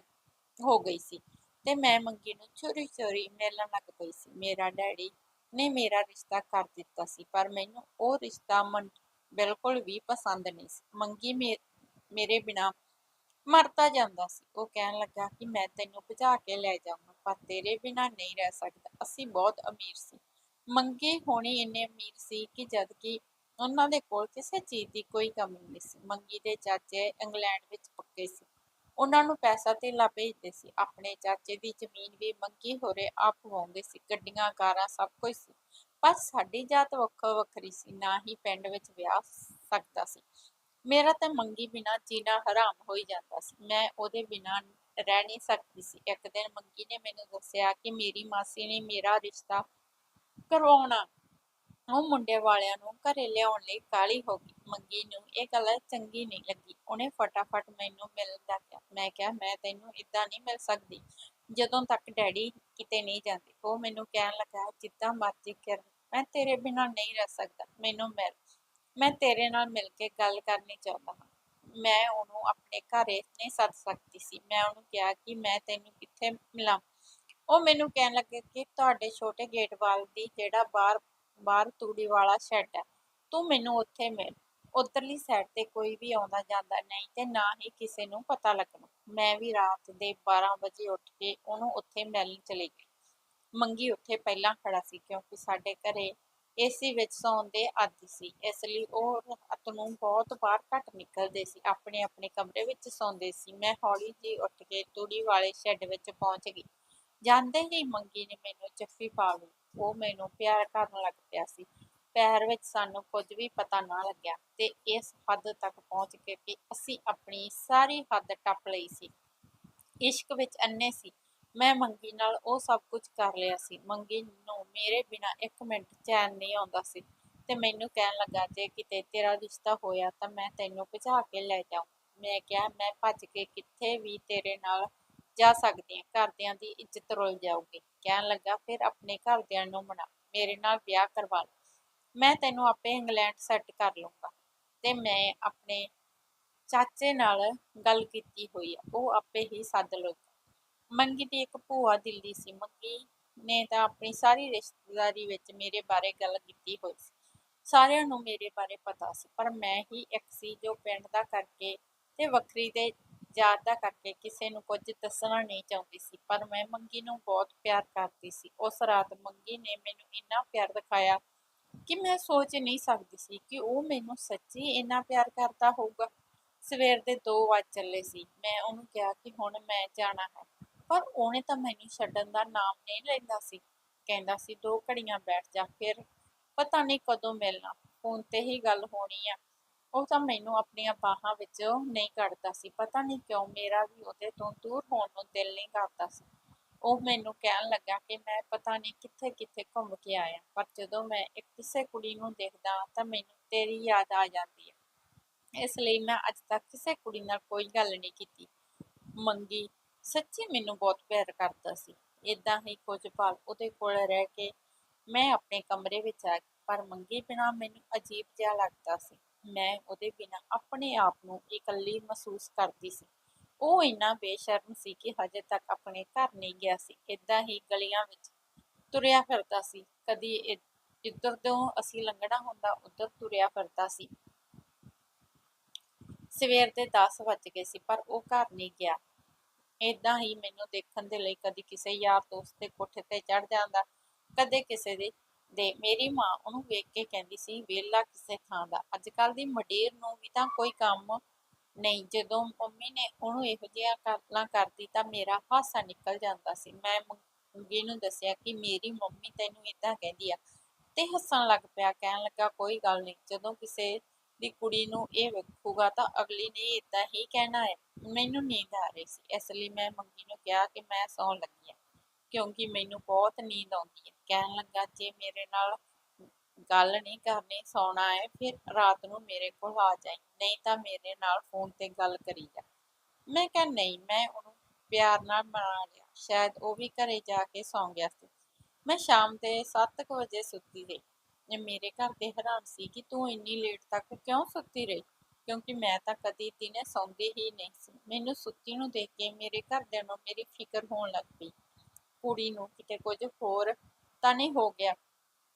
ਹੋ ਗਈ ਸੀ। ਤੇ ਮੈਂ ਮੰਗੀ ਨੂੰ ਚੋਰੀ ਚੋਰੀ ਮਿਲਣ ਲੱਗ ਪਈ ਸੀ। ਮੇਰਾ ਡੈਡੀ ਨੇ ਮੇਰਾ ਰਿਸ਼ਤਾ ਕਰ ਦਿੱਤਾ ਸੀ। ਪਰ ਮੈਨੂੰ ਉਹ ਰਿਸ਼ਤਾ ਮਨ ਬਿਲਕੁਲ ਵੀ ਪਸੰਦ ਨਹੀਂ ਸੀ। ਮੰਗੀ ਮੇਰੇ ਬਿਨਾ ਮਰਦਾ ਜਾਂਦਾ ਸੀ। ਉਹ ਕਹਿਣ ਲੱਗਾ ਕਿ ਮੈਂ ਤੈਨੂੰ ਭਜਾ ਕੇ ਲੈ ਜਾਵਾਂ, ਪਰ ਤੇਰੇ ਬਿਨਾ ਨਹੀਂ ਰਹਿ ਸਕਦਾ। ਅਸੀਂ ਬਹੁਤ ਅਮੀਰ ਸੀ। ਮੰਗੇ ਹੋਣੀ ਇੰਨੇ ਅਮੀਰ ਸੀ ਕਿ ਜਦ ਕਿ ਉਹਨਾਂ ਦੇ ਕੋਲ ਕਿਸੇ ਚੀਜ਼ ਦੀ ਕੋਈ ਕਮੀ ਨਹੀਂ ਸੀ। ਮੰਗੀ ਦੇ ਚਾਚੇ ਇੰਗਲੈਂਡ ਵਿੱਚ ਪੱਕੇ ਸੀ। ਉਹਨਾਂ ਨੂੰ ਪੈਸਾ ਧੇਲਾ ਭੇਜਦੇ ਸੀ। ਆਪਣੇ ਚਾਚੇ ਦੀ ਜ਼ਮੀਨ ਵੀ ਮੰਗੀ ਹੋਰੇ ਆਪ ਵਾਉਂਦੇ ਸੀ। ਗੱਡੀਆਂ, ਕਾਰਾਂ ਸਭ ਕੁਝ ਸੀ। ਪਰ ਸਾਡੀ ਜਾਤ ਵੱਖੋ ਵੱਖਰੀ ਸੀ, ਨਾ ਹੀ ਪਿੰਡ ਵਿੱਚ ਵਿਆਹ ਸਕਦਾ ਸੀ। ਮੇਰਾ ਤਾਂ ਮੰਗੀ ਬਿਨਾ ਜੀਣਾ ਹਰਾਮ ਹੋਈ ਜਾਂਦਾ ਸੀ। ਮੈਂ ਉਹਦੇ ਬਿਨਾ ਰਹਿ ਨਹੀਂ ਸਕਦੀ ਸੀ। ਇੱਕ ਦਿਨ ਮੰਗੀ ਨੇ ਮੈਨੂੰ ਦੱਸਿਆ ਕਿ ਮੇਰੀ ਮਾਸੀ ਨੇ ਮੇਰਾ ਰਿਸ਼ਤਾ ਕਰਵਾਉਣਾ ਉਹ ਮੁੰਡੇ ਵਾਲਿਆਂ ਨੂੰ ਘਰੇ ਲਿਆਉਣ ਲਈ ਕਾਲੀ ਹੋ ਗਈ। ਮੰਗੀ ਨੂੰ ਇਹ ਗੱਲ ਚੰਗੀ ਨਹੀਂ ਲੱਗੀ। ਉਹਨੇ ਫਟਾਫਟ ਮੈਨੂੰ ਮਿਲਣ ਦਾ ਕਿਹਾ। ਮੈਂ ਕਿਹਾ, ਮੈਂ ਤੈਨੂੰ ਇਦਾਂ ਨਹੀਂ ਮਿਲ ਸਕਦੀ। ਜਦੋਂ ਤੱਕ ਡੈਡੀ ਕਿਤੇ ਨਹੀਂ ਜਾਂਦੇ, ਉਹ ਮੈਨੂੰ ਕਹਿਣ ਲੱਗਾ, ਜਿੱਦਾਂ ਮਰਜ਼ੀ ਕਰ ਮੈਂ ਤੇਰੇ ਬਿਨਾਂ ਨਹੀਂ ਰਹਿ ਸਕਦਾ, ਮੈਨੂੰ ਮਿਲ, ਮੈਂ ਤੇਰੇ ਨਾਲ ਮਿਲ ਕੇ ਗੱਲ ਕਰਨੀ ਚਾਹੁੰਦਾ ਹਾਂ। ਮੈਂ ਉਹਨੂੰ ਆਪਣੇ ਘਰੇ ਨਹੀਂ ਸੱਦ ਸਕਦੀ ਸੀ। ਮੈਂ ਉਹਨੂੰ ਕਿਹਾ ਕਿ ਮੈਂ ਤੈਨੂੰ ਕਿੱਥੇ ਮਿਲਾਂ? ਉਹ ਮੈਨੂੰ ਕਹਿਣ ਲੱਗੇ ਕਿ ਤੁਹਾਡੇ ਛੋਟੇ ਗੇਟ ਵਾਲ ਦੀ ਜਿਹੜਾ ਬਾਹਰ ਬਾਹਰ ਤੂੜੀ ਵਾਲਾ ਸ਼ੈੱਡ ਹੈ, ਤੂੰ ਮੈਨੂੰ ਉੱਥੇ ਮਿਲ। ਉਧਰਲੀ ਸਾਈਡ ਤੇ ਕੋਈ ਵੀ ਆਉਂਦਾ ਜਾਂਦਾ ਨਹੀਂ ਤੇ ਨਾ ਹੀ ਕਿਸੇ ਨੂੰ ਪਤਾ ਲੱਗਣਾ। ਮੈਂ ਵੀ ਰਾਤ ਦੇ 12 ਵਜੇ ਉੱਠ ਕੇ ਉਹਨੂੰ ਉੱਥੇ ਮਿਲਣ ਚਲੀ ਗਈ। ਮੰਗੀ ਉੱਥੇ ਪਹਿਲਾਂ ਖੜਾ ਸੀ ਕਿਉਂਕਿ ਸਾਡੇ ਘਰੇ ਏਸੀ ਵਿੱਚ ਸੌਣ ਦੇ ਆਦੀ ਸੀ। ਇਸ ਲਈ ਉਹ ਰਾਤ ਨੂੰ ਬਹੁਤ ਬਾਹਰ ਘੱਟ ਨਿਕਲਦੇ ਸੀ, ਆਪਣੇ ਆਪਣੇ ਕਮਰੇ ਵਿੱਚ ਸੌਂਦੇ ਸੀ। ਮੈਂ ਹੌਲੀ ਜੀ ਉੱਠ ਕੇ ਤੂੜੀ ਵਾਲੇ ਸ਼ੈੱਡ ਵਿੱਚ ਪਹੁੰਚ ਗਈ। ਜਾਂਦੇ ਹੀ ਮੰਗੀ ਨੇ ਮੈਨੂੰ ਜੱਫੀ ਪਾ ਲਈ। ਉਹ ਮੈਨੂੰ ਪਿਆਰ ਕਰਨ ਲੱਗ ਪਿਆ ਸੀ। ਪੈਰ ਵਿੱਚ ਸਾਨੂੰ ਕੁਝ ਵੀ ਪਤਾ ਨਾ ਲੱਗਿਆ ਤੇ ਇਸ ਹੱਦ ਤੱਕ ਪਹੁੰਚ ਕੇ ਕਿ ਅਸੀਂ ਆਪਣੀ ਸਾਰੀ ਹੱਦ ਟੱਪ ਲਈ ਸੀ। ਇਸ਼ਕ ਵਿੱਚ ਅੰਨੇ ਸੀ। ਮੈਂ ਮੰਗੀ ਨਾਲ ਉਹ ਸਭ ਕੁਝ ਕਰ ਲਿਆ ਸੀ। ਮੰਗੀ ਨੂੰ ਮੇਰੇ ਬਿਨਾ ਇੱਕ ਮਿੰਟ ਚੈਨ ਨਹੀਂ ਆਉਂਦਾ ਸੀ ਤੇ ਮੈਨੂੰ ਕਹਿਣ ਲੱਗਾ, ਜੇ ਕਿਤੇ ਤੇਰਾ ਰਿਸ਼ਤਾ ਹੋਇਆ ਤਾਂ ਮੈਂ ਤੈਨੂੰ ਭਜਾ ਕੇ ਲੈ ਜਾਊਂ। ਮੈਂ ਕਿਹਾ, ਮੈਂ ਭੱਜ ਕੇ ਕਿੱਥੇ ਵੀ ਤੇਰੇ ਨਾਲ ਜਾ ਸਕਦੀ ਹਾਂ, ਘਰਦਿਆਂ ਦੀ ਇੱਜ਼ਤ ਰੁਲ ਜਾਊਗੀ। ਕਹਿਣ ਲੱਗਾ, ਫਿਰ ਆਪਣੇ ਘਰਦਿਆਂ ਨੂੰ ਮਨਾ। ਮੇਰੇ ਨਾਲ ਵਿਆਹ ਕਰਵਾ ਲੈ। ਮੈਂ ਤੈਨੂੰ ਆਪੇ ਇੰਗਲੈਂਡ ਸੈੱਟ ਕਰ ਲੂੰਗਾ ਤੇ ਮੈਂ ਆਪਣੇ ਚਾਚੇ ਨਾਲ ਗੱਲ ਕੀਤੀ ਹੋਈ ਆ, ਉਹ ਆਪੇ ਹੀ ਸੱਦ ਲਊਗਾ। ਮੰਗੀ ਦੀ ਇੱਕ ਭੂਆ ਦਿੱਲੀ ਸੀ। ਮੰਗੀ ਨੇ ਤਾਂ ਆਪਣੀ ਸਾਰੀ ਰਿਸ਼ਤੇਦਾਰੀ ਵਿੱਚ ਮੇਰੇ ਬਾਰੇ ਗੱਲ ਕੀਤੀ ਹੋਈ ਸੀ। ਸਾਰਿਆਂ ਨੂੰ ਮੇਰੇ ਬਾਰੇ ਪਤਾ ਸੀ, ਪਰ ਮੈਂ ਹੀ ਇੱਕ ਸੀ ਜੋ ਪਿੰਡ ਦਾ ਕਰਕੇ ਤੇ ਵੱਖਰੀ ਦੇ ਜ਼ਿਆਦਾ ਕਰਕੇ ਕਿਸੇ ਨੂੰ ਕੁਝ ਦੱਸਣਾ ਨਹੀਂ ਚਾਹੁੰਦੀ ਸੀ। ਪਰ ਮੈਂ ਮੰਗੀ ਨੂੰ ਬਹੁਤ ਪਿਆਰ ਕਰਦੀ ਸੀ। ਉਸ ਰਾਤ ਮੰਗੀ ਨੇ ਮੈਨੂੰ ਇੰਨਾ ਪਿਆਰ ਦਿਖਾਇਆ ਕਿ ਮੈਂ ਸੋਚ ਨਹੀਂ ਸਕਦੀ ਸੀ ਕਿ ਉਹ ਮੈਨੂੰ ਸੱਚੀ ਇੰਨਾ ਪਿਆਰ ਕਰਦਾ ਹੋਊਗਾ। ਸਵੇਰ ਦੇ 2 ਵਜ ਚੱਲੇ ਸੀ। ਮੈਂ ਉਹਨੂੰ ਕਿਹਾ ਕਿ ਹੁਣ ਮੈਂ ਜਾਣਾ ਹੈ। ਪਰ ਉਹਨੇ ਤਾਂ ਮੈਨੂੰ ਛੱਡਣ ਦਾ ਨਾਮ ਨਹੀਂ ਲੈਂਦਾ ਸੀ। ਕਹਿੰਦਾ ਸੀ, ਦੋ ਘੜੀਆਂ ਬੈਠ ਜਾ, ਫਿਰ ਪਤਾ ਨਹੀਂ ਕਦੋਂ ਮਿਲਣਾ। ਫੋਨ ਤੇ ਹੀ ਗੱਲ ਹੋਣੀ ਆ। ਉਹ ਤਾਂ ਮੈਨੂੰ ਆਪਣੀਆਂ ਬਾਹਾਂ ਵਿੱਚੋਂ ਨਹੀਂ ਕੱਢਦਾ ਸੀ। ਪਤਾ ਨਹੀਂ ਕਿਉਂ ਮੇਰਾ ਵੀ ਉਹਦੇ ਤੋਂ ਦੂਰ ਹੋਣ ਨੂੰ ਦਿਲ ਨਹੀਂ ਕਰਦਾ ਸੀ। ਉਹ ਮੈਨੂੰ ਕਹਿਣ ਲੱਗਾ ਕਿ ਮੈਂ ਪਤਾ ਨਹੀਂ ਕਿੱਥੇ ਕਿੱਥੇ ਘੁੰਮ ਕੇ ਆਇਆ, ਪਰ ਜਦੋਂ ਮੈਂ ਇੱਕ ਕਿਸੇ ਕੁੜੀ ਨੂੰ ਦੇਖਦਾ ਤਾਂ ਮੈਨੂੰ ਤੇਰੀ ਯਾਦ ਆ ਜਾਂਦੀ ਹੈ। ਇਸ ਲਈ ਮੈਂ ਅੱਜ ਤੱਕ ਕਿਸੇ ਕੁੜੀ ਨਾਲ ਕੋਈ ਗੱਲ ਨਹੀਂ ਕੀਤੀ। ਮੰਗੀ, ਸੱਚੀ ਮੈਨੂੰ ਬਹੁਤ ਪਿਆਰ ਕਰਦਾ ਸੀ। ਇਦਾਂ ਹੀ ਕੁਝ ਪਲ ਉਹਦੇ ਕੋਲ ਰਹਿ ਕੇ ਮੈਂ ਆਪਣੇ ਕਮਰੇ ਵਿੱਚ ਆ ਗਈ, ਪਰ ਮੰਗੀ ਬਿਨਾ ਮੈਨੂੰ ਅਜੀਬ ਜਿਹਾ ਲੱਗਦਾ ਸੀ। ਮੈਂ ਉਹਦੇ ਬਿਨਾ ਆਪਣੇ ਆਪ ਨੂੰ ਇਕੱਲੀ ਮਹਿਸੂਸ ਕਰਦੀ ਸੀ। ਉਹ ਇੰਨਾ ਬੇਸ਼ਰਮ ਸੀ ਕਿ ਹਜੇ ਤੱਕ ਆਪਣੇ ਘਰ ਨਹੀਂ ਗਿਆ ਸੀ। ਇਦਾਂ ਹੀ ਗਲੀਆਂ ਵਿੱਚ ਤੁਰਿਆ ਫਿਰਦਾ ਸੀ। ਕਦੀ ਜਿੱਧਰ ਤੋਂ ਅਸੀਂ ਲੰਘਣਾ ਹੁੰਦਾ, ਉੱਧਰ ਤੁਰਿਆ ਫਿਰਦਾ ਸੀ। ਸਵੇਰ ਦੇ 10 ਵੱਜ ਗਏ ਸੀ, ਪਰ ਉਹ ਘਰ ਨਹੀਂ ਗਿਆ। ਇਦਾਂ ਹੀ ਮੈਨੂੰ ਦੇਖਣ ਦੇ ਲਈ ਕਦੀ ਕਿਸੇ ਯਾਰ ਦੋਸਤ ਦੇ ਕੋਠੇ ਤੇ ਚੜ ਜਾਂਦਾ, ਕਦੇ ਕਿਸੇ ਦੇ ਦੇ। ਮੇਰੀ ਮਾਂ ਉਹਨੂੰ ਵੇਖ ਕੇ ਕਹਿੰਦੀ ਸੀ, ਵੇਲਾ ਕਿਸੇ ਥਾਂ ਦਾ। ਅੱਜ ਕੱਲ ਦੀ ਮਡੀਰ ਨੂੰ ਵੀ ਤਾਂ ਕੋਈ ਕੰਮ ਨਹੀਂ, ਜਦੋਂ ਮੰਮੀ ਨੇ ਉਹਨੂੰ ਇਹੋ ਜਿਹੀਆਂ ਗੱਲਾਂ ਕਰਦੀ ਤਾਂ ਮੇਰਾ ਹਾਸਾ ਨਿਕਲ ਜਾਂਦਾ ਸੀ। ਮੈਂ ਮੰਗੀ ਨੂੰ ਦੱਸਿਆ ਕਿ ਮੇਰੀ ਮੰਮੀ ਤੈਨੂੰ ਇਦਾਂ ਕਹਿੰਦੀ ਆ ਤੇ ਹੱਸਣ ਲੱਗ ਪਿਆ, ਕਹਿਣ ਲੱਗਾ, ਕੋਈ ਗੱਲ ਨਹੀਂ, ਜਦੋਂ ਕਿਸੇ ਦੀ ਕੁੜੀ ਨੂੰ ਇਹ ਵੇਖੂਗਾ ਤਾਂ ਅਗਲੀ ਨੇ ਇਦਾਂ ਹੀ ਕਹਿਣਾ ਹੈ। ਮੈਨੂੰ ਨੀਂਦ ਆ ਰਹੀ ਸੀ, ਇਸ ਲਈ ਮੈਂ ਮੰਗੀ ਨੂੰ ਕਿਹਾ ਕਿ ਮੈਂ ਸੌਣ ਲੱਗੀ ਹਾਂ, ਕਿਉਂਕਿ ਮੈਨੂੰ ਬਹੁਤ ਨੀਂਦ ਆਉਂਦੀ ਹੈ। ਕਹਿਣ ਲੱਗਾ, ਜੇ ਮੇਰੇ ਨਾਲ ਗੱਲ ਨਹੀਂ ਕਰਨੀ, ਸੌਣਾ ਹੈ ਫਿਰ ਰਾਤ ਨੂੰ ਮੇਰੇ ਕੋਲ ਆ ਜਾਈ। ਨਹੀਂ ਤਾਂ ਮੇਰੇ ਨਾਲ ਫੋਨ ਤੇ ਗੱਲ ਕਰੀ ਜਾ। ਮੈਂ ਕਿਹਾ, ਨਹੀਂ, ਮੈਂ ਉਹਨੂੰ ਪਿਆਰ ਨਾਲ ਮਨਾ ਲਿਆ। ਸ਼ਾਇਦ ਉਹ ਵੀ ਘਰੇ ਜਾ ਕੇ ਸੌਂ ਗਿਆ ਸੀ। ਮੈਂ ਸ਼ਾਮ ਦੇ 7 ਵਜੇ ਸੁੱਤੀ ਰਹੀ। ਮੇਰੇ ਘਰ ਦੇ ਹੈਰਾਨ ਸੀ ਕਿ ਤੂੰ ਇੰਨੀ ਲੇਟ ਤੱਕ ਕਿਉਂ ਸੁੱਤੀ ਰਹੀ? ਕਿਉਂਕਿ ਮੈਂ ਤਾਂ ਕਦੀ ਦਿਨੇ ਸੌਂਦੀ ਹੀ ਨਹੀਂ ਸੀ। ਮੈਨੂੰ ਸੁੱਤੀ ਨੂੰ ਦੇਖ ਕੇ ਮੇਰੇ ਘਰਦਿਆਂ ਨੂੰ ਮੇਰੀ ਫਿਕਰ ਹੋਣ ਲੱਗ ਪਈ। ਕੁੜੀ ਨੂੰ ਕਿਤੇ ਕੁਝ ਹੋਰ ਤਾਂ ਨਹੀਂ ਹੋ ਗਿਆ।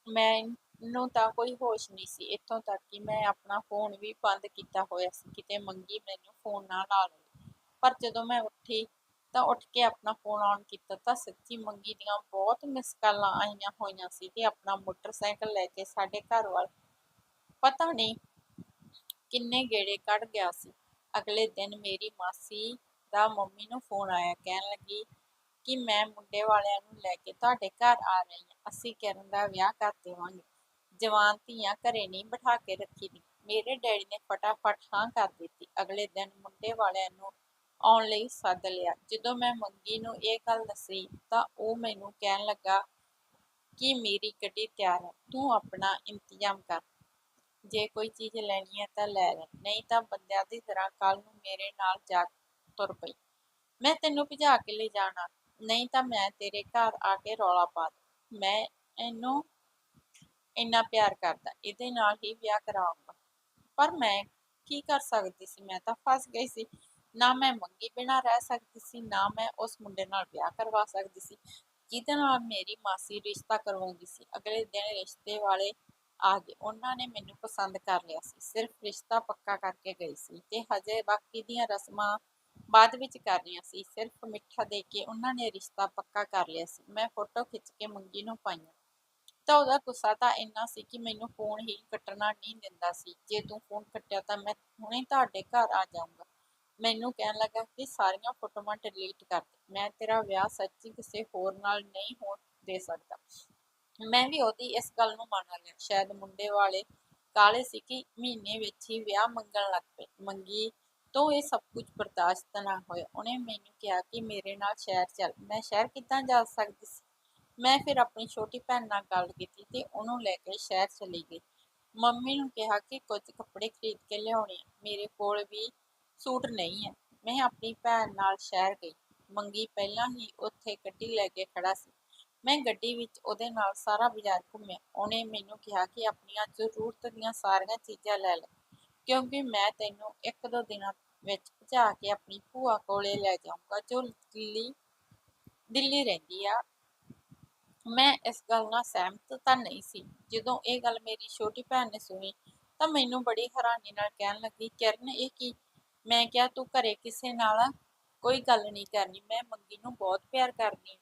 ਮੈਂ ਮੈਨੂੰ ਤਾਂ ਕੋਈ ਹੋਸ਼ ਨਹੀਂ ਸੀ। ਇੱਥੋਂ ਤੱਕ ਕਿ ਮੈਂ ਆਪਣਾ ਫੋਨ ਵੀ ਬੰਦ ਕੀਤਾ ਹੋਇਆ ਸੀ। ਕਿਤੇ ਮੰਗੀ ਮੈਨੂੰ ਫੋਨ ਨਾ ਲਾ ਲਵੇ। ਪਰ ਜਦੋਂ ਮੈਂ ਉੱਠੀ ਤਾਂ ਉੱਠ ਕੇ ਆਪਣਾ ਫੋਨ ਆਨ ਕੀਤਾ ਤਾਂ ਸੱਚੀ ਮੰਗੀ ਦੀਆਂ ਬਹੁਤ ਮਿਸ ਕਾਲਾਂ ਆਈਆਂ ਹੋਈਆਂ ਸੀ ਤੇ ਆਪਣਾ ਮੋਟਰਸਾਈਕਲ ਲੈ ਕੇ ਸਾਡੇ ਘਰ ਵੱਲ ਪਤਾ ਨਹੀਂ ਕਿੰਨੇ ਗੇੜੇ ਕੱਢ ਗਿਆ ਸੀ। ਅਗਲੇ ਦਿਨ ਮੇਰੀ ਮਾਸੀ ਦਾ ਮੰਮੀ ਨੂੰ ਫੋਨ ਆਇਆ, ਕਹਿਣ ਲੱਗੀ ਕਿ ਮੈਂ ਮੁੰਡੇ ਵਾਲਿਆਂ ਨੂੰ ਲੈ ਕੇ ਤੁਹਾਡੇ ਘਰ ਆ ਰਹੀ ਹਾਂ। ਅਸੀਂ ਕਿਰਨ ਦਾ ਵਿਆਹ ਕਰ ਦੇਵਾਂਗੇ। ਜਵਾਨ ਧੀਆਂ ਘਰੇ ਨਹੀਂ ਬਿਠਾ ਕੇ ਰੱਖੀ ਦੀ ਮੇਰੇ ਡੈਡੀ ਨੇ ਫਟਾਫਟ ਹਾਂ ਕਰ ਦਿੱਤੀ। ਅਗਲੇ ਦਿਨ ਮੁੰਡੇ ਵਾਲਿਆਂ ਨੂੰ ਆਉਣ ਲਈ ਸੱਦ ਲਿਆ। ਜਦੋਂ ਮੈਂ ਮੰਗੀ ਨੂੰ ਇਹ ਗੱਲ ਦੱਸੀ, ਤਾਂ ਉਹ ਮੈਨੂੰ ਕਹਿਣ ਲੱਗਾ ਕਿ ਮੇਰੀ ਗੱਡੀ ਤਿਆਰ ਹੈ। ਤੂੰ ਆਪਣਾ ਇੰਤਜ਼ਾਮ ਕਰ। ਜੇ ਕੋਈ ਚੀਜ਼ ਲੈਣੀ ਹੈ ਤਾਂ ਲੈ ਲੈ। ਨਹੀਂ ਤਾਂ ਬੰਦਿਆਂ ਦੀ ਤਰ੍ਹਾਂ ਕੱਲ ਨੂੰ ਮੇਰੇ ਨਾਲ ਜਾ ਤੁਰ ਪਈ। ਮੈਂ ਤੈਨੂੰ ਭਜਾ ਕੇ ਲੈ ਜਾਣਾ ਨਹੀਂ ਤਾਂ ਮੈਂ ਤੇਰੇ ਘਰ ਆ ਕੇ ਰੌਲਾ ਪਾ ਮੈਂ ਇਹਨੂੰ ਇੰਨਾ ਪਿਆਰ ਕਰਦਾ, ਇਹਦੇ ਨਾਲ ਹੀ ਵਿਆਹ ਕਰਾਉਂਗਾ ਪਰ ਮੈਂ ਕੀ ਕਰ ਸਕਦੀ ਸੀ? ਮੈਂ ਤਾਂ ਫਸ ਗਈ ਸੀ। ਨਾ ਮੈਂ ਮੰਗੀ ਬਿਨਾ ਰਹਿ ਸਕਦੀ ਸੀ, ਨਾ ਮੈਂ ਉਸ ਮੁੰਡੇ ਨਾਲ ਵਿਆਹ ਕਰਵਾ ਸਕਦੀ ਸੀ, ਜਿਹਦੇ ਨਾਲ ਮੇਰੀ ਮਾਸੀ ਰਿਸ਼ਤਾ ਕਰਵਾਉਂਦੀ ਸੀ। ਅਗਲੇ ਦਿਨ ਰਿਸ਼ਤੇ ਵਾਲੇ ਆ ਗਏ। ਉਹਨਾਂ ਨੇ ਮੈਨੂੰ ਪਸੰਦ ਕਰ ਲਿਆ ਸੀ। ਸਿਰਫ ਰਿਸ਼ਤਾ ਪੱਕਾ ਕਰਕੇ ਗਈ ਸੀ ਤੇ ਹਜੇ ਬਾਕੀ ਦੀਆਂ ਰਸਮਾਂ ਬਾਅਦ ਵਿੱਚ ਕਰਨੀਆਂ ਸੀ। ਸਿਰਫ ਮਿੱਠਾ ਦੇ ਕੇ ਉਹਨਾਂ ਨੇ ਰਿਸ਼ਤਾ ਪੱਕਾ ਕਰ ਲਿਆ ਸੀ। ਮੈਂ ਫੋਟੋ ਖਿੱਚ ਕੇ ਮੰਗੀ ਨੂੰ ਪਾਈਆਂ। ਤਾਂ ਉਹਦਾ ਗੁੱਸਾ ਤਾਂ ਇੰਨਾ ਸੀ ਕਿ ਮੈਨੂੰ ਫੋਨ ਹੀ ਕੱਟਣਾ ਨਹੀਂ ਦਿੰਦਾ ਸੀ। ਜੇ ਤੂੰ ਫੋਨ ਕੱਟਿਆ ਤਾਂ ਮੈਂ ਹੁਣੇ ਤੁਹਾਡੇ ਘਰ ਆ ਜਾਊਂਗਾ। ਮੈਨੂੰ ਕਹਿਣ ਲੱਗਾ ਕਿ ਸਾਰੀਆਂ ਫੋਟੋਆਂ ਡਿਲੀਟ ਕਰ ਦੇ। ਮੈਂ ਤੇਰਾ ਵਿਆਹ ਸੱਚੀ ਕਿਸੇ ਹੋਰ ਨਾਲ ਨਹੀਂ ਹੋਣ ਦੇ ਸਕਦਾ। ਮੈਂ ਵੀ ਉਹਦੀ ਇਸ ਗੱਲ ਨੂੰ ਮੰਨ ਲਿਆ। ਸ਼ਾਇਦ ਮੁੰਡੇ ਵਾਲੇ ਕਾਲੇ ਸੀ ਕਿ ਮਹੀਨੇ ਵਿੱਚ ਹੀ ਵਿਆਹ ਮੰਗਣ ਲੱਗ ਪਏ। ਮੰਗੀ ਤੋਂ ਇਹ ਸਭ ਕੁਝ ਬਰਦਾਸ਼ਤ ਨਾ ਹੋਇਆ। ਉਹਨੇ ਮੈਨੂੰ ਕਿਹਾ ਕਿ ਮੇਰੇ ਨਾਲ ਸ਼ਹਿਰ ਚੱਲ। ਮੈਂ ਸ਼ਹਿਰ ਕਿੱਦਾਂ ਜਾ ਸਕਦੀ ਸੀ? ਮੈਂ ਫਿਰ ਆਪਣੀ ਛੋਟੀ ਭੈਣ ਨਾਲ ਗੱਲ ਕੀਤੀ ਤੇ ਉਹਨੂੰ ਲੈ ਕੇ ਸ਼ਹਿਰ ਚਲੀ ਗਈ। ਮੰਮੀ ਨੂੰ ਕਿਹਾ ਕਿ ਕੁਝ ਕੱਪੜੇ ਖਰੀਦ ਕੇ ਲਿਆਉਣੇ ਮੇਰੇ ਕੋਲ ਵੀ ਸੂਟ ਨਹੀਂ ਹੈ। ਮੈਂ ਆਪਣੀ ਭੈਣ ਨਾਲ ਸ਼ਹਿਰ ਗਈ। ਮੰਗੀ ਪਹਿਲਾਂ ਹੀ ਉੱਥੇ ਗੱਡੀ ਲੈ ਕੇ ਖੜਾ ਸੀ। ਮੈਂ ਗੱਡੀ ਵਿੱਚ ਉਹਦੇ ਨਾਲ ਸਾਰਾ ਬਾਜ਼ਾਰ ਘੁੰਮਿਆ। ਉਹਨੇ ਮੈਨੂੰ ਕਿਹਾ ਕਿ ਆਪਣੀਆਂ ਜ਼ਰੂਰਤ ਦੀਆਂ ਸਾਰੀਆਂ ਚੀਜ਼ਾਂ ਲੈ ਲੈ, ਕਿਉਂਕਿ ਮੈਂ ਤੈਨੂੰ ਇੱਕ ਦੋ ਦਿਨਾਂ ਵਿੱਚ ਭਜਾ ਕੇ ਆਪਣੀ ਭੂਆ ਕੋਲੇ ਲੈ ਜਾਊਂਗਾ, ਜੋ ਦਿੱਲੀ ਦਿੱਲੀ ਰਹਿੰਦੀ ਆ। ਮੈਂ ਇਸ ਗੱਲ ਨਾਲ ਸਹਿਮਤ ਤਾਂ ਨਹੀਂ ਸੀ। ਜਦੋਂ ਇਹ ਗੱਲ ਮੇਰੀ ਛੋਟੀ ਭੈਣ ਨੇ ਸੁਣੀ, ਤਾਂ ਮੈਨੂੰ ਬੜੀ ਹੈਰਾਨੀ ਨਾਲ ਕਹਿਣ ਲੱਗੀ, ਕਿਰਨ, ਇਹ ਕੀ? ਮੈਂ ਕਿਹਾ, ਤੂੰ ਘਰੇ ਕਿਸੇ ਨਾਲ ਕੋਈ ਗੱਲ ਨਹੀਂ ਕਰਨੀ, ਮੈਂ ਮੰਗੀ ਨੂੰ ਬਹੁਤ ਪਿਆਰ ਕਰਦੀ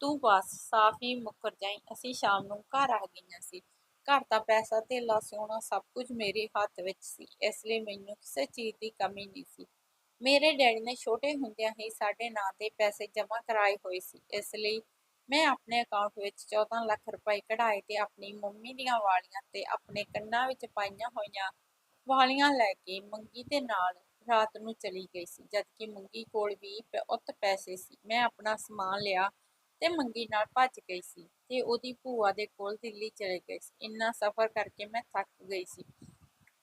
ਤੂੰ ਬਸ ਸਾਫ਼ ਹੀ ਮੁੱਕਰ ਜਾਈਂ, ਅਸੀਂ ਸ਼ਾਮ ਨੂੰ ਘਰ ਆ ਗਈਆਂ ਸੀ। ਘਰ ਦਾ ਪੈਸਾ, ਧੇਲਾ, ਸੋਨਾ ਸਭ ਕੁਝ ਮੇਰੇ ਹੱਥ ਵਿੱਚ ਸੀ, ਇਸ ਲਈ ਮੈਨੂੰ ਕਿਸੇ ਚੀਜ਼ ਦੀ ਕਮੀ ਨਹੀਂ ਸੀ। ਮੇਰੇ ਡੈਡੀ ਨੇ ਛੋਟੇ ਹੁੰਦਿਆਂ ਹੀ ਸਾਡੇ ਨਾਂ ਤੇ ਪੈਸੇ ਜਮ੍ਹਾਂ ਕਰਾਏ ਹੋਏ ਸੀ, ਇਸ ਲਈ ਮੈਂ ਆਪਣੇ ਅਕਾਊਂਟ ਵਿੱਚ 14 ਲੱਖ ਰੁਪਏ ਕਢਾਏ ਤੇ ਆਪਣੀ ਮੰਮੀ ਦੀਆਂ ਵਾਲੀਆਂ ਤੇ ਆਪਣੇ ਕੰਨਾਂ ਵਿੱਚ ਪਾਈਆਂ ਹੋਈਆਂ ਵਾਲੀਆਂ ਲੈ ਕੇ ਮੰਗੀ ਦੇ ਨਾਲ ਰਾਤ ਨੂੰ ਚਲੀ ਗਈ ਸੀ, ਜਦਕਿ ਮੰਗੀ ਕੋਲ ਵੀ ਉੱਤ ਪੈਸੇ ਸੀ। ਮੈਂ ਆਪਣਾ ਸਮਾਨ ਲਿਆ ਤੇ ਮੰਗੀ ਨਾਲ ਭੱਜ ਗਈ ਸੀ ਤੇ ਉਹਦੀ ਭੂਆ ਦੇ ਕੋਲ ਦਿੱਲੀ ਚਲੇ ਗਈ ਸੀ। ਇੰਨਾ ਸਫ਼ਰ ਕਰਕੇ ਮੈਂ ਥੱਕ ਗਈ ਸੀ।